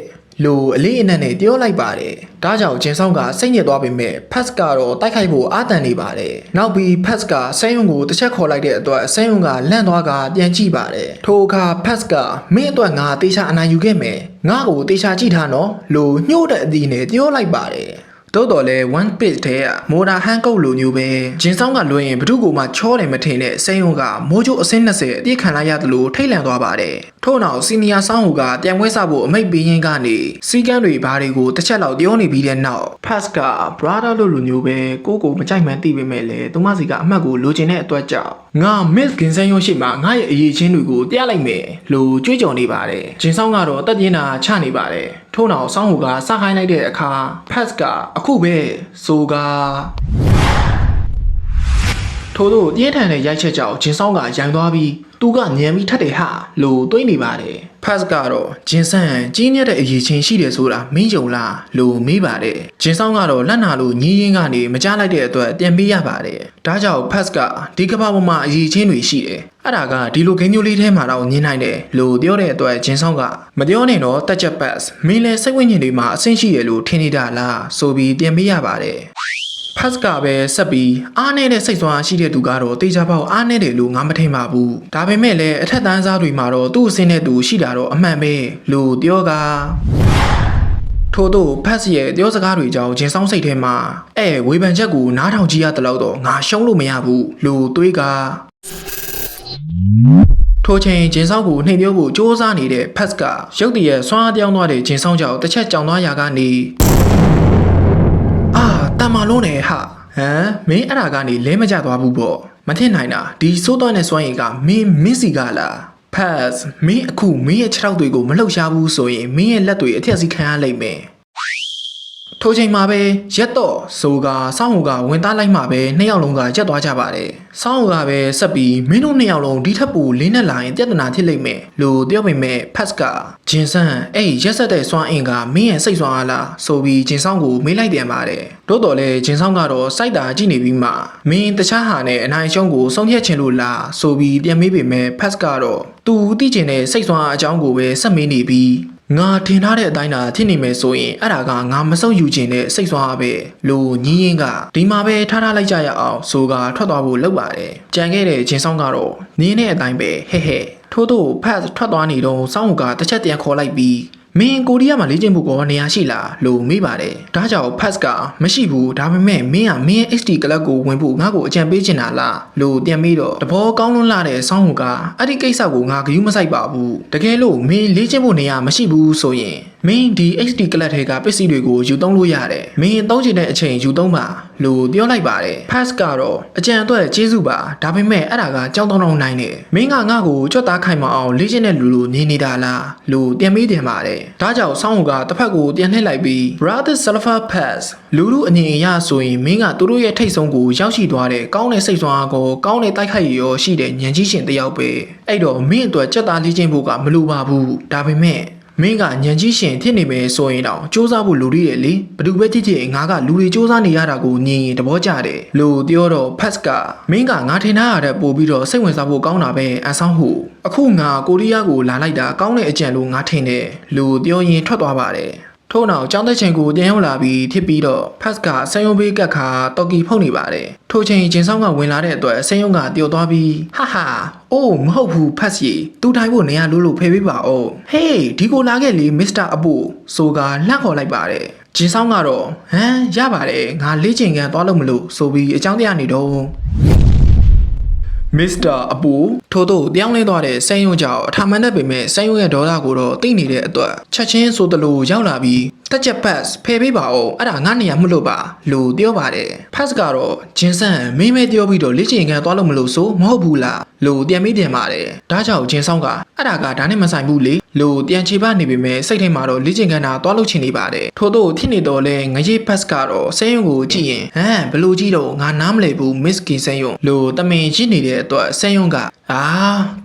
လို့အလေးအနက်နဲ့ပြောလိုက်ပါတယ်။ဒါကြောင့်ဂျင်ဆောင်ကစိတ်ညစ်သွားပေမဲ့ဖတ်စ်ကတော့တိုက်ခိုက်ဖို့အာတန်နေပါတယ်။နောက်ပြီးဖတ်စ်ကဆန်းယုံကိုတစ်ချက်ခေါ်လိုက်တဲ့အတွက်ဆန်းယုံကလန့်သွားကပြန်ကြည့်ပါတယ်။ထိုအခါဖတ်စ်ကမင်းအတွက်ငါတေချာအနာယူခဲ့မယ်။ငါ့ကိုတေချာကြည့်ထားနော်လို့ညှို့တဲ့အသီးနဲ့ပြောလိုက်ပါတယ်။ တိုးတော်လဲ one page ထဲကမိုတာဟန်ကုတ်လိုမျိုးပဲဂျင်းဆောင်ကလွှဲရင်ဘ누구ကိုမှချောတယ်မထင်တဲ့စိန်ုံကမိုးချိုးအစင်း20အပြည့်ခံလိုက်ရတယ်လို့ထိတ်လန့်သွားပါတယ်ထို့နောက်စီနီယာဆောင်ဟူကပြန်ပွဲစားဖို့အမိတ်ပေးရင်းကနေစီကန်းတွေဘာတွေကိုတစ်ချက်လောက်ပြောနေပြီးတဲ့နောက် pass က brother လို့လူမျိုးပဲကိုကိုမကြိုက်မှန်းသိပေမဲ့လည်းသူမစီကအမှတ်ကိုလိုချင်တဲ့အတွက်ကြောင့်ငါ miss ဂင်ဆန်ရုံရှိမှငါရဲ့အရေးချင်းတွေကိုပြလိုက်မယ်လို့ကြွေးကြော်နေပါတယ်ဂျင်းဆောင်ကတော့တက်ပြင်းတာချနေပါတယ်ထို့နောက်ဆောင်းဟူကစခိုင်းလိုက်တဲ့အခါ pass ကအခုပဲဆိုကထို့သောတည်ထန်တဲ့ရိုက်ချက်ကြောင့်ဂျင်းဆောင်ကရိုင်သွားပြီးသူကညံပြီးထက်တယ်ဟာလို့တွေးနေပါတယ်ဖတ်ကတော့ဂျင်းဆန်ကြီးမြတ်တဲ့အရေးချင်းရှိတယ်ဆိုတာမင်းယုံလားလို့မေးပါတယ်ဂျင်းဆောင်ကတော့လက်နာလို့ညီးရင်းကနေမကြားလိုက်တဲ့အတွက်ပြန်ပေးရပါတယ်ဒါကြောင့်ဖတ်ကဒီကမ္ဘာပေါ်မှာအရေးချင်းတွေရှိတယ် အဲ့ဒါကဒီလိုဂိမ်းမျိုးလေးထဲမှာတော့ညင်းနိုင်တယ်လို့ပြောတဲ့အတွက်ဂျင်းဆောင်ကမပြောနဲ့တော့တက်ချက်ပတ်မင်းလည်းစိတ်ဝိညာဉ်တွေမှာအဆင့်ရှိတယ်လို့ထင်နေတာလားဆိုပြီးပြန်ပေးရပါတယ်ဖတ်ကပဲဆက်ပြီးအားနေတဲ့စိတ်ဆွမ်းရှိတဲ့သူကတော့တေချာပေါက်အားနေတယ်လို့ငါမထင်ပါဘူးဒါပေမဲ့လည်းအထက်တန်းစားတွေမှာတော့သူ့အစင်းတဲ့သူရှိတာတော့အမှန်ပဲလို့ပြောကထို့သောဖတ်စီရဲ့ပြောစကားတွေကြောင့်ဂျင်းဆောင်စိတ်ထဲမှာအဲဝေဖန်ချက်ကိုနားထောင်ကြည့်ရတဲ့လောက်တော့ငါရှုံးလို့မရဘူးလို့တွေးက ထိုချိန်ဂျင်းဆောင်ကိုနှိမ်ပြောဖို့စ조사နေတဲ့ဖတ်ကရုတ်တရက်ဆွမ်းအားပြောင်းသွားတဲ့ဂျင်းဆောင်ကြောင့်တစ်ချက်ကြောင်သွားရာကနေအာတမ္မာလုံးနဲ့ဟာဟမ်မင်းအဲ့ဒါကနေလဲမကြသွားဘူးပေါ့မထင်နိုင်တာဒီစိုးသွားတဲ့စွမ်းရည်ကမင်းမင်းစီကလား pass မင်းအခုမင်းရဲ့ခြေထောက်တွေကိုမလှုပ်ရှားဘူးဆိုရင်မင်းရဲ့လက်တွေအထက်စီခံရလိမ့်မယ် ထိုချိန်မှာပဲရက်တော့ဆိုကစောင်းဟူကဝင်သားလိုက်မှပဲနှစ်ယောက်လုံးကကြက်သွားကြပါတယ်စောင်းဟူကပဲဆက်ပြီးမင်းတို့နှစ်ယောက်လုံးဒီထက်ပိုလေးနဲ့လာရင်ပြဿနာဖြစ်လိမ့်မယ်လို့ပြောပေမဲ့ဖတ်ကဂျင်ဆန်အဲ့ရက်ဆက်တဲ့စွမ်းအင်ကမင်းရဲ့စိတ်စွမ်းအားလားဆိုပြီးဂျင်ဆောင်ကိုမေးလိုက်ပြန်ပါတယ်တိုးတော်လဲဂျင်ဆောင်ကတော့စိုက်တာကြည့်နေပြီးမှမင်းတခြားဟာနဲ့အနိုင်ရှုံးကိုဆုံးဖြတ်ချင်လို့လားဆိုပြီးပြန်မေးပေမဲ့ဖတ်ကတော့သူသိချင်တဲ့စိတ်စွမ်းအားအကြောင်းကိုပဲဆက်မေးနေပြီး ငါထင်ထားတဲ့အတိုင်းသာဖြစ်နေမယ်ဆိုရင်အဲ့ဒါကငါမဆုံးယူခြင်းနဲ့စိတ်ဆွမ်းအားပဲလို့ညီးရင်ကဒီမှာပဲထားထားလိုက်ကြရအောင်ဆိုကထွက်သွားဖို့လုပ်ပါတယ်ကြံခဲ့တဲ့ဂျင်းဆောင်ကတော့နင်းတဲ့အတိုင်းပဲဟဲ့ဟဲ့ထို့သောဖတ်ထွက်သွားနေတော့စောင်းကတစ်ချက်တန်ခေါ်လိုက်ပြီး မင်းကိုရီးယားမှာလေ့ကျင့်ဖို့ကောနေရာရှိလားလို့မေးပါတယ်။ဒါကြောင့် Pass ကမရှိဘူးဒါပေမဲ့မင်းကမင်းရဲ့ HD Club ကိုဝင်ဖို့ငါ့ကိုအကြံပေးချင်တာလားလို့ပြန်ပြီးတော့တဘောကောင်းလွန်းလာတဲ့ဆောင်းဟူကအဲ့ဒီကိစ္စကိုငါဂရုမစိုက်ပါဘူး။တကယ်လို့မင်းလေ့ကျင့်ဖို့နေရာမရှိဘူးဆိုရင်မင်းဒီ HD Club ထဲကပစ္စည်းတွေကိုယူသုံးလို့ရတယ်။မင်းသုံးချင်တဲ့အချိန်ယူသုံးပါလို့ပြောလိုက်ပါတယ်။ Pass ကတော့အကြံအတွက်ကျေးဇူးပါဒါပေမဲ့အဲ့ဒါကကြောင်းတောင်းတောင်းနိုင်တယ်။မင်းကငါ့ကိုကြွတ်သားခိုင်မအောင်လေ့ကျင့်တဲ့လူလိုနေနေတာလားလို့ပြန်မေးတင်ပါတယ်။ဒါကြောင့်ဆောင်းဟူကတစ်ဖက်ကိုပြန်လှည့်လိုက်ပြီး Brother Sulfur Pass လူလူအငြိမ်အရဆိုရင်မင်းကသူတို့ရဲ့ထိတ်ဆုံးကိုရောက်ရှိသွားတဲ့ကောင်းတဲ့စိတ်ဆွမ်းအားကိုကောင်းတဲ့တိုက်ခိုက်ရရောရှိတဲ့ဉာဏ်ကြီးရှင်တစ်ယောက်ပဲအဲ့တော့မင်းအတွက်ကြက်သားလေ့ကျင့်ဖို့ကမလိုပါဘူးဒါပေမဲ့ မင်းကညံကြီးရှင်ဖြစ်နေမယ်ဆိုရင်တော့စူးစမ်းဖို့လိုရည်တယ်လေဘယ်သူပဲကြည့်ကြည့်ငါကလူတွေစူးစမ်းနေရတာကိုညင်ရင်သဘောကျတယ်လို့ပြောတော့ဖတ်ကမင်းကငါထင်ထားရတဲ့ပို့ပြီးတော့စိတ်ဝင်စားဖို့ကောင်းတာပဲအဆောင်ဟုအခုငါကိုရီးယားကိုလာလိုက်တာကောင်းတဲ့အကြံလို့ငါထင်တယ်လို့ပြောရင်ထွက်သွားပါတယ် ထို့နောက်ကျောင်းသက်ချိန်ကိုပြန်ရောက်လာပြီးဖြစ်ပြီးတော့ဖတ်ကဆန်ယုံဘေးကတ်ခါတော်ကီဖုတ်နေပါတယ်ထိုချိန်ဂျင်းဆောင်ကဝင်လာတဲ့အတွက်ဆန်ယုံကတည်သွားပြီးဟာဟာအိုးမဟုတ်ဘူးဖတ်စီသူထိုင်ဖို့နေရာလို့လို့ဖယ်ပေးပါဦးဟေးဒီကိုလာခဲ့လေမစ္စတာအပူဆိုကလှန့်ခေါ်လိုက်ပါတယ်ဂျင်းဆောင်ကတော့ဟမ်ရပါတယ်ငါလေးချိန်ကန်သွားလို့မလို့ဆိုပြီးအကြောင်းတရားနေတော့ မစ္စတာအပူထို့သောတောင်းလဲသွားတဲ့ဆန်းယုံကြောင့်အထာမန်တဲ့ပေမဲ့ဆန်းယုံရဲ့ဒေါသကိုတော့သိနေတဲ့အတွက်ချက်ချင်းဆိုတလို့ရောက်လာပြီး တက်ချက်ပတ်ဖယ်ပေးပါဦးအဲ့ဒါငါနေရမလို့ပါလို့ပြောပါတယ်ဖတ်ကတော့ဂျင်ဆန်မင်းမဲပြောပြီးတော့လက်ချင်ကန်သွားလို့မလို့ဆိုမဟုတ်ဘူးလားလို့ပြန်မိတင်ပါတယ်ဒါကြောင့်ဂျင်ဆောင်ကအဲ့ဒါကဒါနဲ့မဆိုင်ဘူးလေလို့ပြန်ချေပနေပေမဲ့စိတ်ထဲမှာတော့လက်ချင်ကန်တာသွားလို့ချင်နေပါတယ်ထို့သောဖြစ်နေတော့လဲငရေဖတ်ကတော့ဆန်းယုံကိုကြည့်ရင်ဟမ်ဘလို့ကြည့်တော့ငါနားမလည်ဘူးမစ်ကင်ဆန်းယုံလို့တမင်ကြည့်နေတဲ့အတွက်ဆန်းယုံကအာ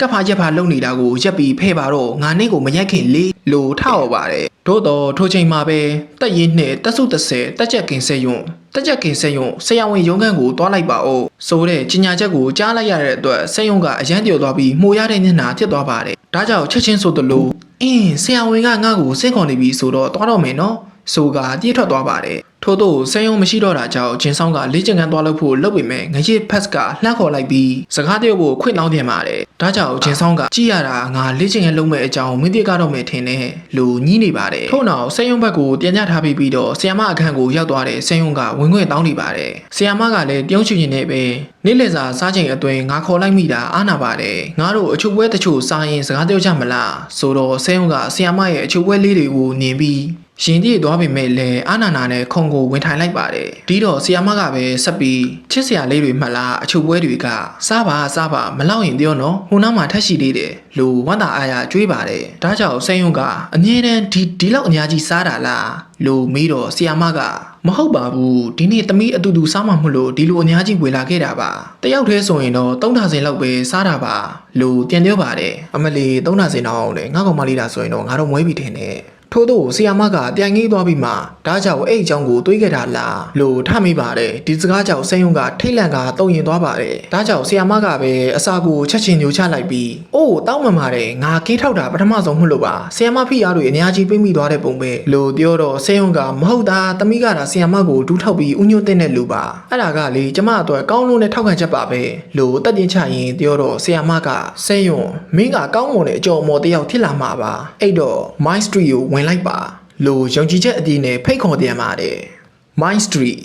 ကပ်ဖာရက်ဖာလုံနေတာကိုရက်ပြီးဖဲ့ပါတော့ငါနဲ့ကိုမရက်ခင်လေလို့ထောက်ပါတယ်သို့တော့ထိုချိန်မှာပဲတက်ရင်နဲ့တက်စု30တက်ချက်ကင်ဆက်ယုံတက်ချက်ကင်ဆက်ယုံဆရာဝန်ရုံးခန်းကိုတွားလိုက်ပါဦးဆိုတဲ့ကြီးညာချက်ကိုကြားလိုက်ရတဲ့အတွက်ဆက်ယုံကအရန်ပြော်သွားပြီးမှုရတဲ့မျက်နှာဖြစ်သွားပါတယ်ဒါကြောင့်ချက်ချင်းဆိုသလိုအင်းဆရာဝန်ကငါ့ကိုစင့်ခေါ်နေပြီဆိုတော့တွားတော့မယ်နော်ဆိုကပြေးထွက်သွားပါတယ် ထို့သောဆန်းယုံမရှိတော့တာကြောင့်ဂျင်းဆောင်ကလေးချင်ကန်သွားလို့ဖို့လုပ်ပေမဲ့ငရေဖတ်ကလှမ်းခေါ်လိုက်ပြီးစကားတရုပ်ကိုခွင့်လောင်းပြန်ပါတယ်ဒါကြောင့်ဂျင်းဆောင်ကကြည့်ရတာငါလေးချင်ကန်လုံးမဲ့အကြောင်းမင်းပြကတော့မယ်ထင်တယ်လို့ညှိနေပါတယ်ထို့နောက်ဆန်းယုံဘက်ကိုပြန်ညထားပြီးပြီးတော့ဆီယမအခန်းကိုရောက်သွားတဲ့ဆန်းယုံကဝင်ခွင့်တောင်းနေပါတယ်ဆီယမကလည်းပြုံးချင်နေပဲနေ့လည်စာစားချိန်အတွင်းငါခေါ်လိုက်မိတာအားနာပါတယ်ငါတို့အချုပ်ပွဲတချို့စားရင်စကားပြောကြမလားဆိုတော့ဆန်းယုံကဆီယမရဲ့အချုပ်ပွဲလေးတွေကိုမြင်ပြီး ရှင်တည်သွားပေမဲ့လည်းအာနာနာနဲ့ခုံကိုဝင်ထိုင်လိုက်ပါတယ်ဒီတော့ဆီယာမကပဲဆက်ပြီးချစ်စရာလေးတွေမှလားအချုပ်ပွဲတွေကစားပါစားပါမလောက်ရင်ပြောနော်ဟိုနောက်မှာထက်ရှိသေးတယ်လို့ဝမ်းသာအားရကြွေးပါတယ်ဒါကြောင့်ဆန်းယုံကအမြဲတမ်းဒီဒီလောက်အများကြီးစားတာလားလို့မေးတော့ဆီယာမကမဟုတ်ပါဘူးဒီနေ့သမီးအတူတူစားမှမလို့ဒီလိုအများကြီးဝေလာခဲ့တာပါတယောက်တည်းဆိုရင်တော့သုံးထာစင်လောက်ပဲစားတာပါလို့ပြန်ပြောပါတယ်အမလီသုံးထာစင်တော့အောင်လေငါကောင်မလေးတာဆိုရင်တော့ငါတို့မွေးပြီထင်တယ် ထို့သောဆီယာမကပြန်ငေးသွားပြီးမှဒါကြောင့်အဲ့အကြောင်းကိုတွေးခဲ့တာလားလို့ထမိပါတယ်ဒီစကားကြောင့်ဆင်းယုံကထိတ်လန့်ကတုံရင်သွားပါတယ်ဒါကြောင့်ဆီယာမကပဲအစာကိုချက်ချင်းညှိုချလိုက်ပြီးအိုးတောင်းမှန်ပါတယ်ငါကင်းထောက်တာပထမဆုံးမှုလို့ပါဆီယာမဖိအားတွေအများကြီးပြိမိသွားတဲ့ပုံပဲလို့ပြောတော့ဆင်းယုံကမဟုတ်တာတမိကတာဆီယာမကိုဒူးထောက်ပြီးဥညွတ်တဲ့လူပါအဲ့ဒါကလေကျမအတွက်ကောင်းလုံးနဲ့ထောက်ခံချက်ပါပဲလို့တက်တင်ချရင်ပြောတော့ဆီယာမကဆင်းယုံမင်းကကောင်းမွန်တဲ့အကျော်အမော်တယောက်ဖြစ်လာမှာပါအဲ့တော့ My Street ကိုဝင်လိုက်ပါလို့ယုံကြည်ချက်အပြည့်နဲ့ဖိတ်ခေါ်ပြန်ပါတယ် My Street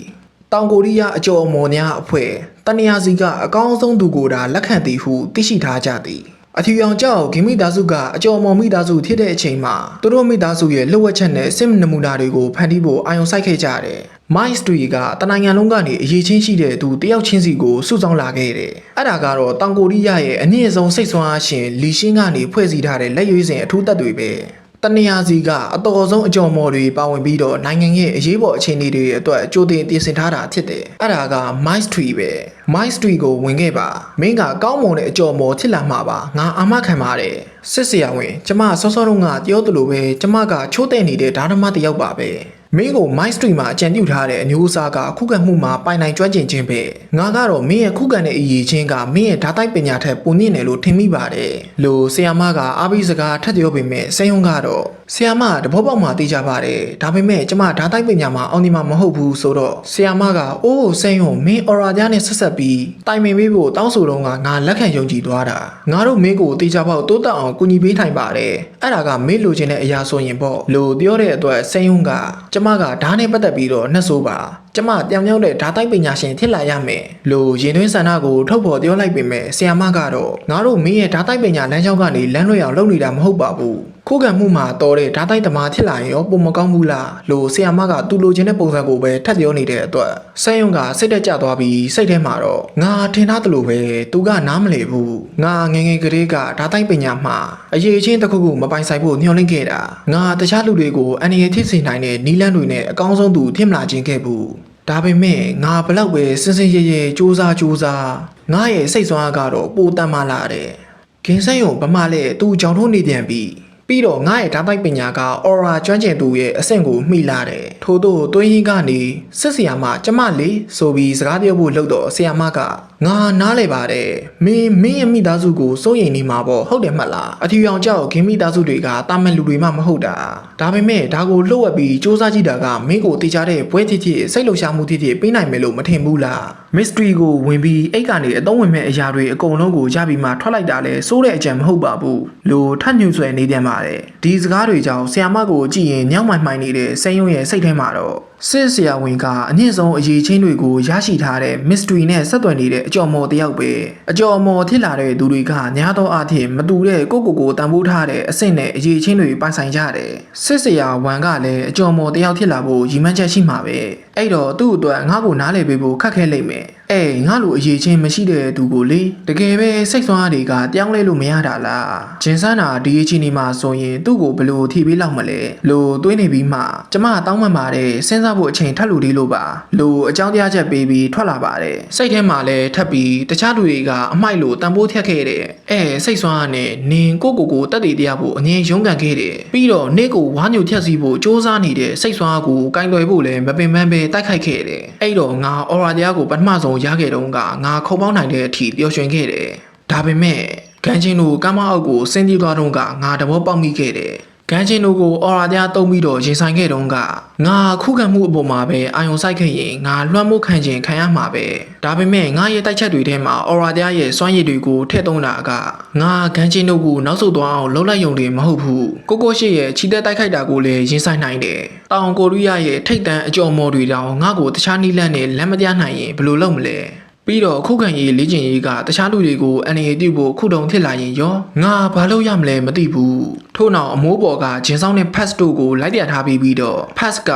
တောင်ကိုရီးယားအကျော်အမော်များအဖွဲ့တနယာစီကအကောင်းဆုံးသူကိုသာလက်ခံသည်ဟုသိရှိထားကြသည်အထူအောင်ကြောင့်ဂိမိသားစုကအကျော်မော်မိသားစုဖြစ်တဲ့အချိန်မှာသူတို့မိသားစုရဲ့လှုပ်ဝက်ချက်နဲ့စစ်နမူနာတွေကိုဖန်တီးဖို့အာရုံစိုက်ခဲ့ကြတယ်။ My Street ကတနိုင်ငံလုံးကနေအရေးချင်းရှိတဲ့သူတယောက်ချင်းစီကိုစုဆောင်းလာခဲ့တယ်။အဲ့ဒါကတော့တောင်ကိုရီးယားရဲ့အနည်းဆုံးစိတ်ဆွမ်းအားရှင်လီရှင်းကနေဖွဲ့စည်းထားတဲ့လက်ရွေးစင်အထူးသက်တွေပဲ။ တနေရာစီကအတော်ဆုံးအကြော်မော်တွေပါဝင်ပြီးတော့နိုင်ငံရဲ့အရေးပေါ်အခြေအနေတွေအတွက်ကြိုတင်ပြင်ဆင်ထားတာဖြစ်တယ်အဲ့ဒါက Maestri ပဲ Maestri ကိုဝင်ခဲ့ပါမင်းကကောင်းမွန်တဲ့အကြော်မော်ဖြစ်လာမှာပါငါအာမခံပါတယ်စစ်စရာဝင် ကျမစောစောတုန်းကပြောသလိုပဲကျမကချိုးတဲ့နေတဲ့ဓာတ်မတစ်ယောက်ပါပဲ မင်းကို My Street မှာအကြံပြုထားတဲ့အမျိုးအစားကခုခံမှုမှာပိုင်နိုင်ကျွမ်းကျင်ခြင်းပဲငါကတော့မင်းရဲ့ခုခံတဲ့အရေးချင်းကမင်းရဲ့ဓာတ်တိုက်ပညာထက်ပိုမြင့်တယ်လို့ထင်မိပါတယ်လို့ဆီယာမကအားပေးစကားထပ်ပြောပေမဲ့စိန်ုံကတော့ဆီယာမကတဘောပေါက်မှာသိကြပါတယ်ဒါပေမဲ့ကျမဓာတ်တိုက်ပညာမှာအောင်ဒီမှာမဟုတ်ဘူးဆိုတော့ဆီယာမကအိုးစိန်ုံမင်းအော်ရာကြားနဲ့ဆက်ဆက်ပြီးတိုင်ပင်ပေးဖို့တောင်းဆိုတော့ကငါလက်ခံယုံကြည်သွားတာငါတို့မင်းကိုတေချာပေါက်တိုးတက်အောင်ကူညီပေးထိုင်ပါတယ်အဲ့ဒါကမင်းလိုချင်တဲ့အရာဆိုရင်ပေါ့လို့ပြောတဲ့အတွက်စိန်ုံကကျမကဓာတ်နဲ့ပတ်သက်ပြီးတော့နှက်ဆိုးပါကျမပြောင်ပြောင်းတဲ့ဓာတ်တိုက်ပညာရှင်ဖြစ်လာရမယ်လို့ရင်သွင်းဆန္ဒကိုထုတ်ဖော်ပြောလိုက်ပေမဲ့ဆီယာမကတော့ငါတို့မင်းရဲ့ဓာတ်တိုက်ပညာလမ်းကြောင်းကနေလမ်းလွှဲအောင်လုပ်နေတာမဟုတ်ပါဘူးခုခံမှုမှာတော်တဲ့ဓာတ်တိုက်သမားဖြစ်လာရင်ရောပုံမကောင်းဘူးလားလို့ဆီယာမကသူ့လိုချင်တဲ့ပုံစံကိုပဲထပ်ပြောနေတဲ့အတွက်ဆက်ယုံကစိတ်တက်ကြသွားပြီးစိတ်ထဲမှာတော့ငါထင်ထားသလိုပဲသူကနားမလည်ဘူးငါငယ်ငယ်ကလေးကဓာတ်တိုက်ပညာမှာအရေးချင်းတစ်ခုခုမပိုင်ဆိုင်ဖို့ညှော်လင့်ခဲ့တာငါတခြားလူတွေကိုအန္တရာယ်ဖြစ်စေနိုင်တဲ့နီလန်းတွေနဲ့အကောင်းဆုံးသူဖြစ်မလာခြင်းခဲ့ဘူး ဒါပေမဲ့ငါဘလောက်ပဲစင်စင်ရဲရဲစူးစားစူးစားငါရဲ့စိတ်ဆွမ်းအားကတော့ပိုတန်မာလာတယ်။ဂင်းဆိုင်ယုံဗမာလဲသူ့ကြောင်ထုံးနေပြန်ပြီ။ပြီးတော့ငါရဲ့ဓာတ်တိုက်ပညာက aura ကျွမ်းကျင်သူရဲ့အဆင့်ကိုမှီလာတယ်။ထို့သောတွင်းရင်ကနေစစ်စီယာမကျမလေးဆိုပြီးစကားပြောဖို့လုပ်တော့ဆီယာမက ငါနားလေပါတယ်။မင်းမင်းရဲ့မိသားစုကိုစိုးရိမ်နေမှာပေါ့ဟုတ်တယ်မှတ်လား။အထူအောင်ကြောက်ဂင်းမိသားစုတွေကတာမန်လူတွေမှမဟုတ်တာ။ဒါပေမဲ့ဒါကိုလှုပ်ဝက်ပြီးစူးစမ်းကြည့်တာကမင်းကိုတေချာတဲ့ဘွဲဖြစ်ဖြစ်စိတ်လှုပ်ရှားမှုဖြစ်ဖြစ်ပေးနိုင်မယ်လို့မထင်ဘူးလား။ mystery ကိုဝင်ပြီးအိတ်ကနေအသုံးဝင်မဲ့အရာတွေအကုန်လုံးကိုရပြီးမှထွက်လိုက်တာလဲစိုးတဲ့အကြံမဟုတ်ပါဘူးလို့ထပ်ညှို့ဆွဲနေပြန်ပါတယ်ဒီစကားတွေကြောင့်ဆီယာမကိုကြည့်ရင်ညောင်းမိုင်မိုင်နေတဲ့စိန်ယုံရဲ့စိတ်ထဲမှာတော့စစ်ဆရာဝန်ကအညစ်ဆုံးအရေးချင်းတွေကိုရရှိထားတဲ့ mystery နဲ့ဆက်သွယ်နေတဲ့အကြော်မော်တယောက်ပဲအကြော်မော်ဖြစ်လာတဲ့သူတွေကညာတော့အဖြစ်မတူတဲ့ကိုကိုကိုတန်ဖိုးထားတဲ့အဆင့်နဲ့အရေးချင်းတွေပိုင်ဆိုင်ကြတယ်စစ်ဆရာဝန်ကလည်းအကြော်မော်တယောက်ဖြစ်လာဖို့ရည်မှန်းချက်ရှိမှာပဲ အဲ့တော့သူ့အတွက်ငါ့ကိုနားလည်ပေးဖို့ခက်ခဲလိမ့်မယ်အေးငါလိုအရေးချင်းမရှိတဲ့သူကိုလေတကယ်ပဲစိတ်ဆွမ်းအားတွေကတောင်းလဲလို့မရတာလားဂျင်ဆန်းနာဒီအချိန်ဒီမှာဆိုရင်သူ့ကိုဘယ်လိုထိပေးလောက်မလဲလို့တွေးနေပြီးမှကျမတောင်းမှန်ပါတယ်စဉ်းစားဖို့အချိန်ထပ်လို့ဒီလို့ပါလို့အကြောင်းတရားချက်ပေးပြီးထွက်လာပါတယ်စိတ်ထဲမှာလည်းထပ်ပြီးတခြားလူတွေကအမိုက်လို့တန်ဖိုးထက်ခဲ့တယ်အဲစိတ်ဆွမ်းအားနဲ့နင်ကိုကိုကိုတက်တည်တရားဖို့အငြင်းရုန်းကန်ခဲ့တယ်ပြီးတော့နေ့ကိုဝါညိုဖြတ်စီဖို့စ조사နေတဲ့စိတ်ဆွမ်းအားကိုကင်တွယ်ဖို့လည်းမပင်ပန်းပဲတိုက်ခိုက်ခဲ့တယ်အဲ့တော့ငါအော်ရာတရားကိုပထမဆုံးရခဲ့တုန်းကငါခုံပေါင်းနိုင်တဲ့အထိပျော်ရွှင်ခဲ့တယ်ဒါပေမဲ့ကန်းချင်းတို့ကမ်းမအောက်ကိုဆင်းပြေးသွားတော့ကငါတဘောပေါက်မိခဲ့တယ် ကန်းချင်းတို့ကိုအော်ရာတရားတုံးပြီးတော့ရင်ဆိုင်ခဲ့တုန်းကငါခုခံမှုအပေါ်မှာပဲအာယုံစိုက်ခဲ့ရင်ငါလွှမ်းမိုးခံခြင်းခံရမှာပဲဒါပေမဲ့ငါရဲ့တိုက်ချက်တွေထဲမှာအော်ရာတရားရဲ့စွမ်းရည်တွေကိုထည့်သွင်းတာကငါကန်းချင်းတို့ကိုနောက်ဆုတ်သွားအောင်လှုပ်လိုက်ရုံတင်မဟုတ်ဘူးကိုကိုရှိရဲ့ခြိတက်တိုက်ခိုက်တာကိုလည်းရင်ဆိုင်နိုင်တယ်တောင်ကိုရီးယားရဲ့ထိတ်တန့်အကြော်မော်တွေတောင်ငါ့ကိုတခြားနည်းလမ်းနဲ့လမ်းမပြနိုင်ရင်ဘယ်လိုလုပ်မလဲ ပြီးတော့ခုခံရေးလေ့ကျင့်ရေးကတခြားလူတွေကိုအန်ရည်ပြုဖို့ခုတုံဖြစ်လာရင်ရောငါဘာလို့ရမလဲမသိဘူးထို့နောက်အမိုးပေါ်ကဂျင်းဆောင်နဲ့ pass တို့ကိုလိုက်ပြထားပြီးပြီးတော့ pass က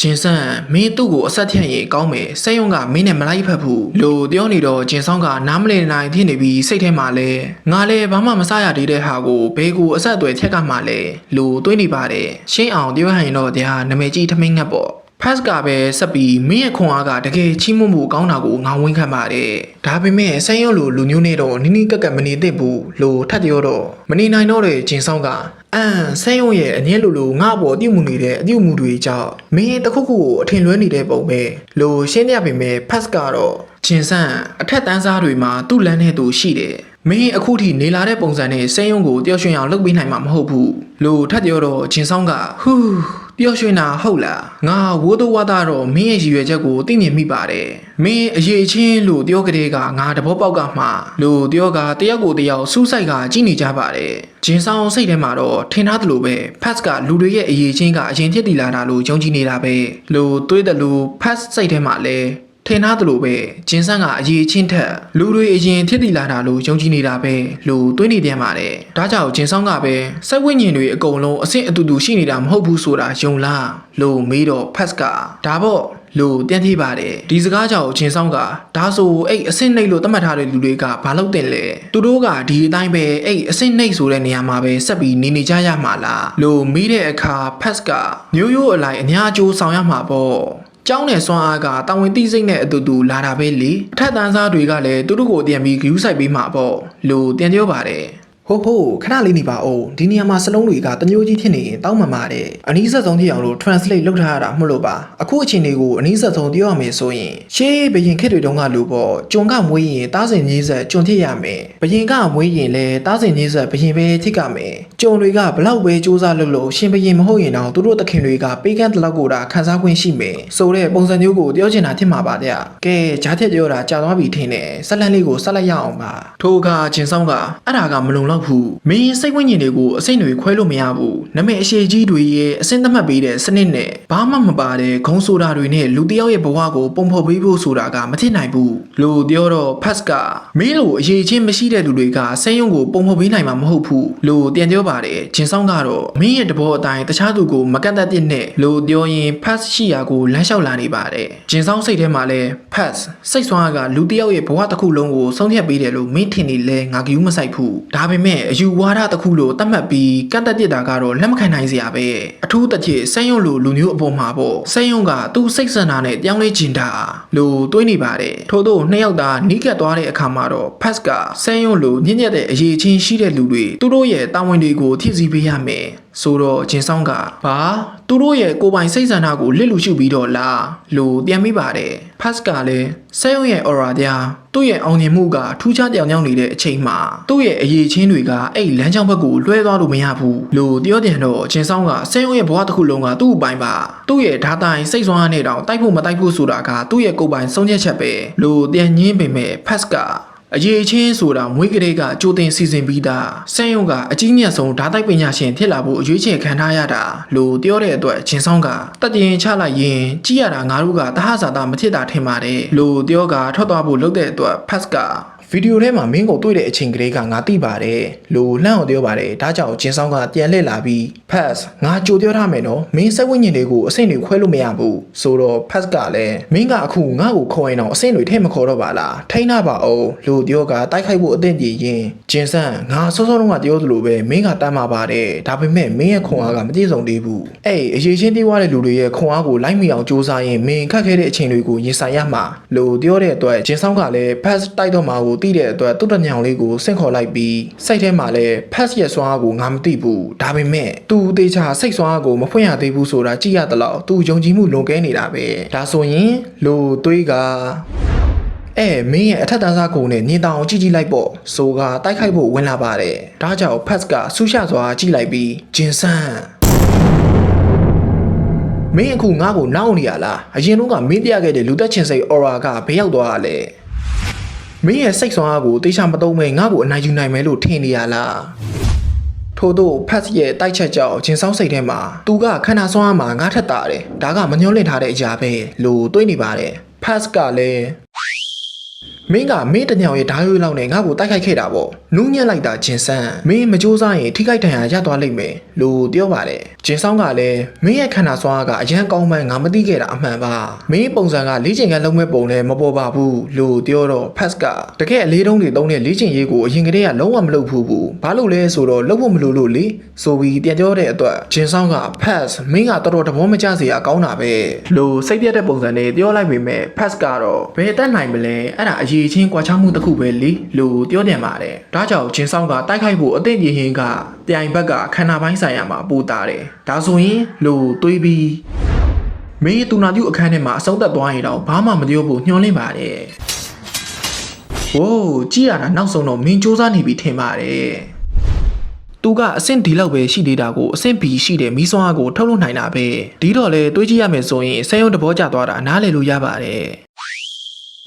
ဂျင်းဆန်မင်းသူ့ကိုအဆက်ထက်ရင်ကောင်းမယ်စိတ်ယုံကမင်းနဲ့မလိုက်ဖက်ဘူးလို့ပြောနေတော့ဂျင်းဆောင်ကနားမလည်နိုင်ဖြစ်နေပြီးစိတ်ထဲမှာလဲငါလည်းဘာမှမစားရသေးတဲ့ဟာကိုဘေးကိုအဆက်အသွယ်ထက်ကမှလဲလို့တွေးနေပါတယ်ရှင်းအောင်ပြောဟရင်တော့တရားနမဲကြီးထမင်းငတ်ပေါ့ pass ကပဲဆက်ပြီးမင်းရဲ့ခွန်အားကတကယ်ချီးမွမ်းမှုကောင်းတာကိုငါဝန်ခံပါတယ်ဒါပေမဲ့ဆန်းရုံလိုလူမျိုးနဲ့တော့နီးနီးကပ်ကပ်မနေသင့်ဘူးလို့ထပ်ပြောတော့မနေနိုင်တော့တဲ့ဂျင်ဆောင်ကအမ်ဆန်းရုံရဲ့အငဲလိုလိုငါ့အပေါ်အပြုတ်မှုနေတဲ့အပြုတ်မှုတွေကြောင့်မင်းတခုခုကိုအထင်လွဲနေတဲ့ပုံပဲလို့ရှင်းပြပေမဲ့ pass ကတော့ဂျင်ဆန်အထက်တန်းစားတွေမှာသူ့လမ်းနဲ့သူရှိတယ်မင်းအခုထိနေလာတဲ့ပုံစံနဲ့စိန်ယုံကိုတယောက်ရွှင်အောင်လုပ်ပေးနိုင်မှာမဟုတ်ဘူးလို့ထပ်ပြောတော့ဂျင်ဆောင်ကဟူး ပျော်ရွှင်တာဟုတ်လားငါဝိုးတော့ဝါတာတော့မင်းရဲ့ရည်ရွယ်ချက်ကိုသိမြင်မိပါတယ်မင်းအရေးချင်းလို့ပြောကြတဲ့ကငါတဘောပေါက်ကမှလို့ပြောကတယောက်ကိုတယောက်စူးစိုက်ကကြည့်နေကြပါတယ်ဂျင်းဆောင်စိတ်ထဲမှာတော့ထင်ထားသလိုပဲ Pass ကလူတွေရဲ့အရေးချင်းကအရင်ဖြစ်တည်လာတာလို့ယုံကြည်နေတာပဲလို့တွေးတယ်လို့ Pass စိတ်ထဲမှာလည်း ထင်ထားသလိုပဲဂျင်းဆန်းကအရေးချင်းထက်လူတွေအရင်ဖြစ်တည်လာတာလို့ယုံကြည်နေတာပဲလို့တွေးနေပြန်ပါတယ်ဒါကြောင့်ဂျင်းဆောင်ကပဲစိတ်ဝိညာဉ်တွေအကုန်လုံးအဆင့်အတူတူရှိနေတာမဟုတ်ဘူးဆိုတာယုံလားလို့မေးတော့ဖတ်ကဒါပေါ့လို့ပြန်ပြေးပါတယ်ဒီစကားကြောင့်ချင်းဆောင်ကဒါဆိုအဲ့အဆင့်နှိပ်လို့သတ်မှတ်ထားတဲ့လူတွေကဘာလုပ်တင်လဲသူတို့ကဒီအတိုင်းပဲအဲ့အဆင့်နှိပ်ဆိုတဲ့နေရာမှာပဲဆက်ပြီးနေနေကြရမှာလားလို့မိတဲ့အခါဖက်စ်ကမျိုးရိုးအလိုက်အများအကျိုးဆောင်ရမှာပေါ့ ကျောင်းနယ်စွမ်းအားကတာဝန်တိစိတ်နဲ့အတူတူလာတာပဲလေအထက်တန်းစားတွေကလည်းသူတို့ကိုတည်ပြီးဂယူးဆိုင်ပေးမှာပေါ့လို့တန်ပြောပါတယ် ဟုတ်ဟုတ်ခဏလေးနေပါဦးဒီနေရာမှာစလုံးတွေကတမျိုးကြီးဖြစ်နေရင်တောင်းမှမှာတဲ့အနည်းဆက်ဆုံးဖြစ်အောင်လို့ translate လုပ်ထားရတာမဟုတ်လို့ပါအခုအချိန်လေးကိုအနည်းဆက်ဆုံးပြောရမယ်ဆိုရင်ရှေးဘရင်ခက်တွေတုန်းကလို့ပေါ့ကျွန်ကမွေးရင်တားစင်ကြီးဆက်ကျွန်ဖြစ်ရမယ်ဘရင်ကမွေးရင်လည်းတားစင်ကြီးဆက်ဘရင်ပဲဖြစ်ကမယ်ကျွန်တွေကဘလောက်ပဲစူးစမ်းလို့လို့ရှင်ဘရင်မဟုတ်ရင်တော့သူတို့တခင်တွေကပေးကမ်းတလောက်ကိုဒါခံစား권ရှိမယ်ဆိုတဲ့ပုံစံမျိုးကိုပြောချင်တာဖြစ်မှာပါဗျကဲဂျားထက်ပြောတာကြာသွားပြီထင်တယ်ဆက်လန်းလေးကိုဆက်လိုက်ရအောင်ပါထိုအခါချင်းဆောင်ကအဲ့ဒါကမလုံလောက်ဘူးမင်းစိတ်ဝိညာဉ်တွေကိုအစိမ့်တွေခွဲလို့မရဘူးနမည်အရှိကြီးတွေရဲ့အစင်းသတ်မှတ်ပေးတဲ့စနစ်နဲ့ဘာမှမပါတဲ့ဂုံဆိုတာတွေနဲ့လူတစ်ယောက်ရဲ့ဘဝကိုပုံဖော်ပေးဖို့ဆိုတာကမဖြစ်နိုင်ဘူးလို့ပြောတော့ဖတ်ကမင်းလိုအရေးချင်းမရှိတဲ့လူတွေကဆဲယုံကိုပုံဖော်ပေးနိုင်မှာမဟုတ်ဘူးလို့ပြန်ပြောပါတယ်ဂျင်ဆောင်ကတော့မင်းရဲ့တဘောအတိုင်းတခြားသူကိုမကန့်သက်တဲ့နဲ့လို့ပြောရင်ဖတ်ရှိရာကိုလမ်းလျှောက်လာနေပါတယ်ဂျင်ဆောင်စိတ်ထဲမှာလဲဖတ်စိတ်ဆွမ်းကလူတစ်ယောက်ရဲ့ဘဝတစ်ခုလုံးကိုဆုံးဖြတ်ပေးတယ်လို့မင်းထင်နေလဲငါကယူမဆိုင်ဘူးဒါပေမဲ့အယူဝါဒတစ်ခုလို့သတ်မှတ်ပြီးကန့်သက်ပြစ်တာကတော့လက်မခံနိုင်စရာပဲအထူးသဖြင့်ဆဲယုံလိုလူမျိုးအပေါ်မှာပေါ့ဆဲယုံကသူ့စိတ်ဆန္ဒနဲ့ပြောင်းလဲခြင်းတာလို့တွေးနေပါတယ်ထို့သောနှစ်ယောက်သားနီးကပ်သွားတဲ့အခါမှာတော့ဖတ်ကဆဲယုံလိုညဉ့်ညက်တဲ့အရေးချင်းရှိတဲ့လူတွေသူတို့ရဲ့တာဝန်တွေကိုထိစီပေးရမယ်ဆိုတော့ဂျင်ဆောင်ကဘာသူတို့ရဲ့ကိုယ်ပိုင်စိတ်ဆန္ဒကိုလစ်လူရှုပြီးတော့လားလို့ပြန်မိပါတယ်ဖတ်ကလည်းဆဲယုံရဲ့ aura တရား သူ့ရဲ့အောင်မြင်မှုကထူးခြားပြောင်ပြောင်နေတဲ့အချိန်မှာသူ့ရဲ့အရေးချင်းတွေကအဲ့လမ်းကြောင်းဘက်ကိုလွှဲသွားလို့မရဘူးလို့ပြောတယ်တော့ဂျင်ဆောင်ကဆဲယုံရဲ့ဘဝတစ်ခုလုံးကသူ့အပိုင်းပါသူ့ရဲ့ဓာတ်တိုင်းစိတ်ဆွမ်းအားနဲ့တောင်တိုက်ဖို့မတိုက်ဖို့ဆိုတာကသူ့ရဲ့ကိုယ်ပိုင်ဆုံးဖြတ်ချက်ပဲလို့ပြန်ညင်းပေမဲ့ဖတ်က အရေးချင်းဆိုတာမွေးကလေးကကြိုတင်စီစဉ်ပြီးသားဆန်းယုံကအကြီးမြတ်ဆုံးဓာတ်တိုက်ပညာရှင်ဖြစ်လာဖို့အရွေးချယ်ခံထားရတာလို့ပြောတဲ့အတွက်ဂျင်ဆောင်ကတက်တင်ချလိုက်ရင်ကြည့်ရတာငါတို့ကတဟဇာတာမဖြစ်တာထင်ပါတယ်လို့ပြောကထွက်သွားဖို့လုပ်တဲ့အတွက်ဖတ်က ဗီဒီယိုထဲမှာမင်းကိုတွေ့တဲ့အချိန်ကလေးကငါသိပါတယ်လို့လှမ်းအောင်ပြောပါတယ်ဒါကြောင့်ဂျင်ဆောင်ကပြန်လှည့်လာပြီး pass ငါကြိုပြောထားမယ်နော်မင်းစိတ်ဝိညာဉ်တွေကိုအဆင့်တွေခွဲလို့မရဘူးဆိုတော့ pass ကလည်းမင်းကအခုငါ့ကိုခေါ်ရင်တော့အဆင့်တွေထည့်မခေါ်တော့ပါလားထိန်းနာပါအောင်လို့ပြောကတိုက်ခိုက်ဖို့အသင့်ပြေရင်ဂျင်ဆန်ငါစောစောတုန်းကပြောသလိုပဲမင်းကတမ်းပါပါတယ်ဒါပေမဲ့မင်းရဲ့ခွန်အားကမပြည့်စုံသေးဘူးအဲ့အရေးချင်းတေးွားတဲ့လူတွေရဲ့ခွန်အားကိုလိုက်မိအောင်စူးစမ်းရင်မင်းခက်ခဲတဲ့အချိန်တွေကိုရင်ဆိုင်ရမှာလို့ပြောတဲ့အတွက်ဂျင်ဆောင်ကလည်း pass တိုက်တော့မှာကိုသိတဲ့အတွက်သူ့တညောင်လေးကိုဆင့်ခေါ်လိုက်ပြီးစိတ်ထဲမှာလည်း pass ရဲ့စွမ်းအားကိုငါမသိဘူးဒါပေမဲ့သူအသေးချာစိတ်စွမ်းအားကိုမဖွင့်ရသေးဘူးဆိုတာကြည့်ရသလောက်သူယုံကြည်မှုလွန်ကဲနေတာပဲဒါဆိုရင်လို့တွေးကအဲမင်းရဲ့အထက်တန်းစားကိုနဲ့ညင်တောင်ကြည့်ကြည့်လိုက်ပေါ့ဆိုကတိုက်ခိုက်ဖို့ဝင်လာပါတယ်ဒါကြောင့် pass ကဆူရှစွာကြည့်လိုက်ပြီးဂျင်ဆန်မင်းအခုငါ့ကိုနောက်နေရလားအရင်တော့ကမင်းပြခဲ့တဲ့လူသက်ချင်စိတ် aura ကဘယ်ရောက်သွားတာလဲ မင်းရဲ့စိတ်ဆွမ်းအားကိုတေချာမသုံးမဲငါ့ကိုအနိုင်ယူနိုင်မယ်လို့ထင်နေရလားထို့သောဖတ်ရဲ့တိုက်ချက်ကြောင့်ဂျင်ဆောင်စိတ်ထဲမှာသူကခန္ဓာဆွမ်းအားမှာငါထက်တာတယ်ဒါကမညှိုးလင့်ထားတဲ့အရာပဲလို့တွေးနေပါတယ်ဖတ်ကလည်း မင်းကမင်းတညောင်ရဲ့ဓာတ်ရွေးလောက်နဲ့ငါ့ကိုတိုက်ခိုက်ခဲ့တာပေါ့နူးညံ့လိုက်တာဂျင်ဆန်မင်းမကြိုးစားရင်ထိခိုက်ဒဏ်ရာရသွားလိမ့်မယ်လို့ပြောပါတယ်ဂျင်ဆောင်ကလည်းမင်းရဲ့ခန္ဓာစွမ်းအားကအရန်ကောင်းမှန်းငါမသိခဲ့တာအမှန်ပါမင်းပုံစံကလေ့ကျင့်ခန်းလုံးမဲ့ပုံလည်းမပေါ်ပါဘူးလို့ပြောတော့ဖတ်ကတကယ်အလေးတုံးတွေတုံးတဲ့လေ့ကျင့်ရေးကိုအရင်ကတည်းကလုံးဝမလုပ်ဘူးဘူးဘာလို့လဲဆိုတော့လုပ်ဖို့မလိုလို့လေဆိုပြီးပြန်ပြောတဲ့အတွက်ဂျင်ဆောင်ကဖတ်မင်းကတော်တော်တဘောမကျစရာကောင်းတာပဲလို့စိတ်ပြတ်တဲ့ပုံစံနဲ့ပြောလိုက်ပေမဲ့ဖတ်ကတော့ဘယ်တက်နိုင်မလဲအဲ့ဒါအရေးချင်းကွာခြားမှုတစ်ခုပဲလေလို့ပြောပြန်ပါတယ်ဒါကြောင့်ဂျင်ဆောင်ကတိုက်ခိုက်ဖို့အသင့်ပြင်ရင်ကပြိုင်ဘက်ကခန္ဓာပိုင်းဆိုင်ရာမှာပူတာတယ်ဒါဆိုရင်လို့တွေးပြီးမင်းတူနာကျုအခန်းထဲမှာအဆုံးသက်သွားရင်တော့ဘာမှမပြောဖို့ညှော်လင့်ပါတယ်။ဝိုးကြည့်ရတာနောက်ဆုံးတော့မင်းစူးစမ်းနေပြီထင်ပါတယ်။သူကအဆင့်ဒီလောက်ပဲရှိသေးတာကိုအဆင့် B ရှိတဲ့မီးစွမ်းအားကိုထုတ်လုပ်နိုင်တာပဲဒီတော့လေတွေးကြည့်ရမယ်ဆိုရင်ဆဲရုံတဘောကျသွားတာနားလည်လို့ရပါတယ်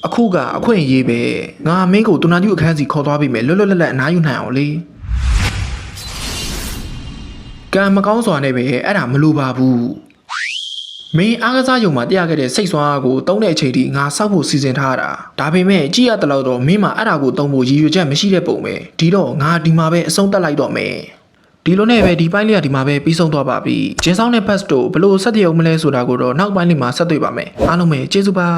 အခုကအခွင့်အရေးပဲငါမင်းကိုတူနာကျုအခန်းစီခေါ်သွားပြီမယ်လွတ်လွတ်လပ်လပ်အနားယူနိုင်အောင်လေကံမကောင်းစွာနဲ့ပဲအဲ့ဒါမလိုပါဘူးမင်းအားကစားယုံမှာတရားခဲ့တဲ့စိတ်ဆွမ်းအားကိုတုံးတဲ့အချိန်ထိငါစောက်ဖို့စီစဉ်ထားတာဒါပေမဲ့ကြည့်ရတဲ့လောက်တော့မင်းမှာအဲ့ဒါကိုတုံးဖို့ရည်ရွယ်ချက်မရှိတဲ့ပုံပဲဒီတော့ငါဒီမှာပဲအဆုံးတက်လိုက်တော့မယ်ဖဒီလိုနဲ့ပဲဒီပိုင်းလေးကဒီမှာပဲပြီးဆုံးသွားပါပြီဂျင်းဆောင်တဲ့ pass တို့ဘလို့ဆက်တရုံမလဲဆိုတာကိုတော့နောက်ပိုင်းလေးမှာဆက်တွေ့ပါမယ်အားလုံးပဲကျေးဇူးပါ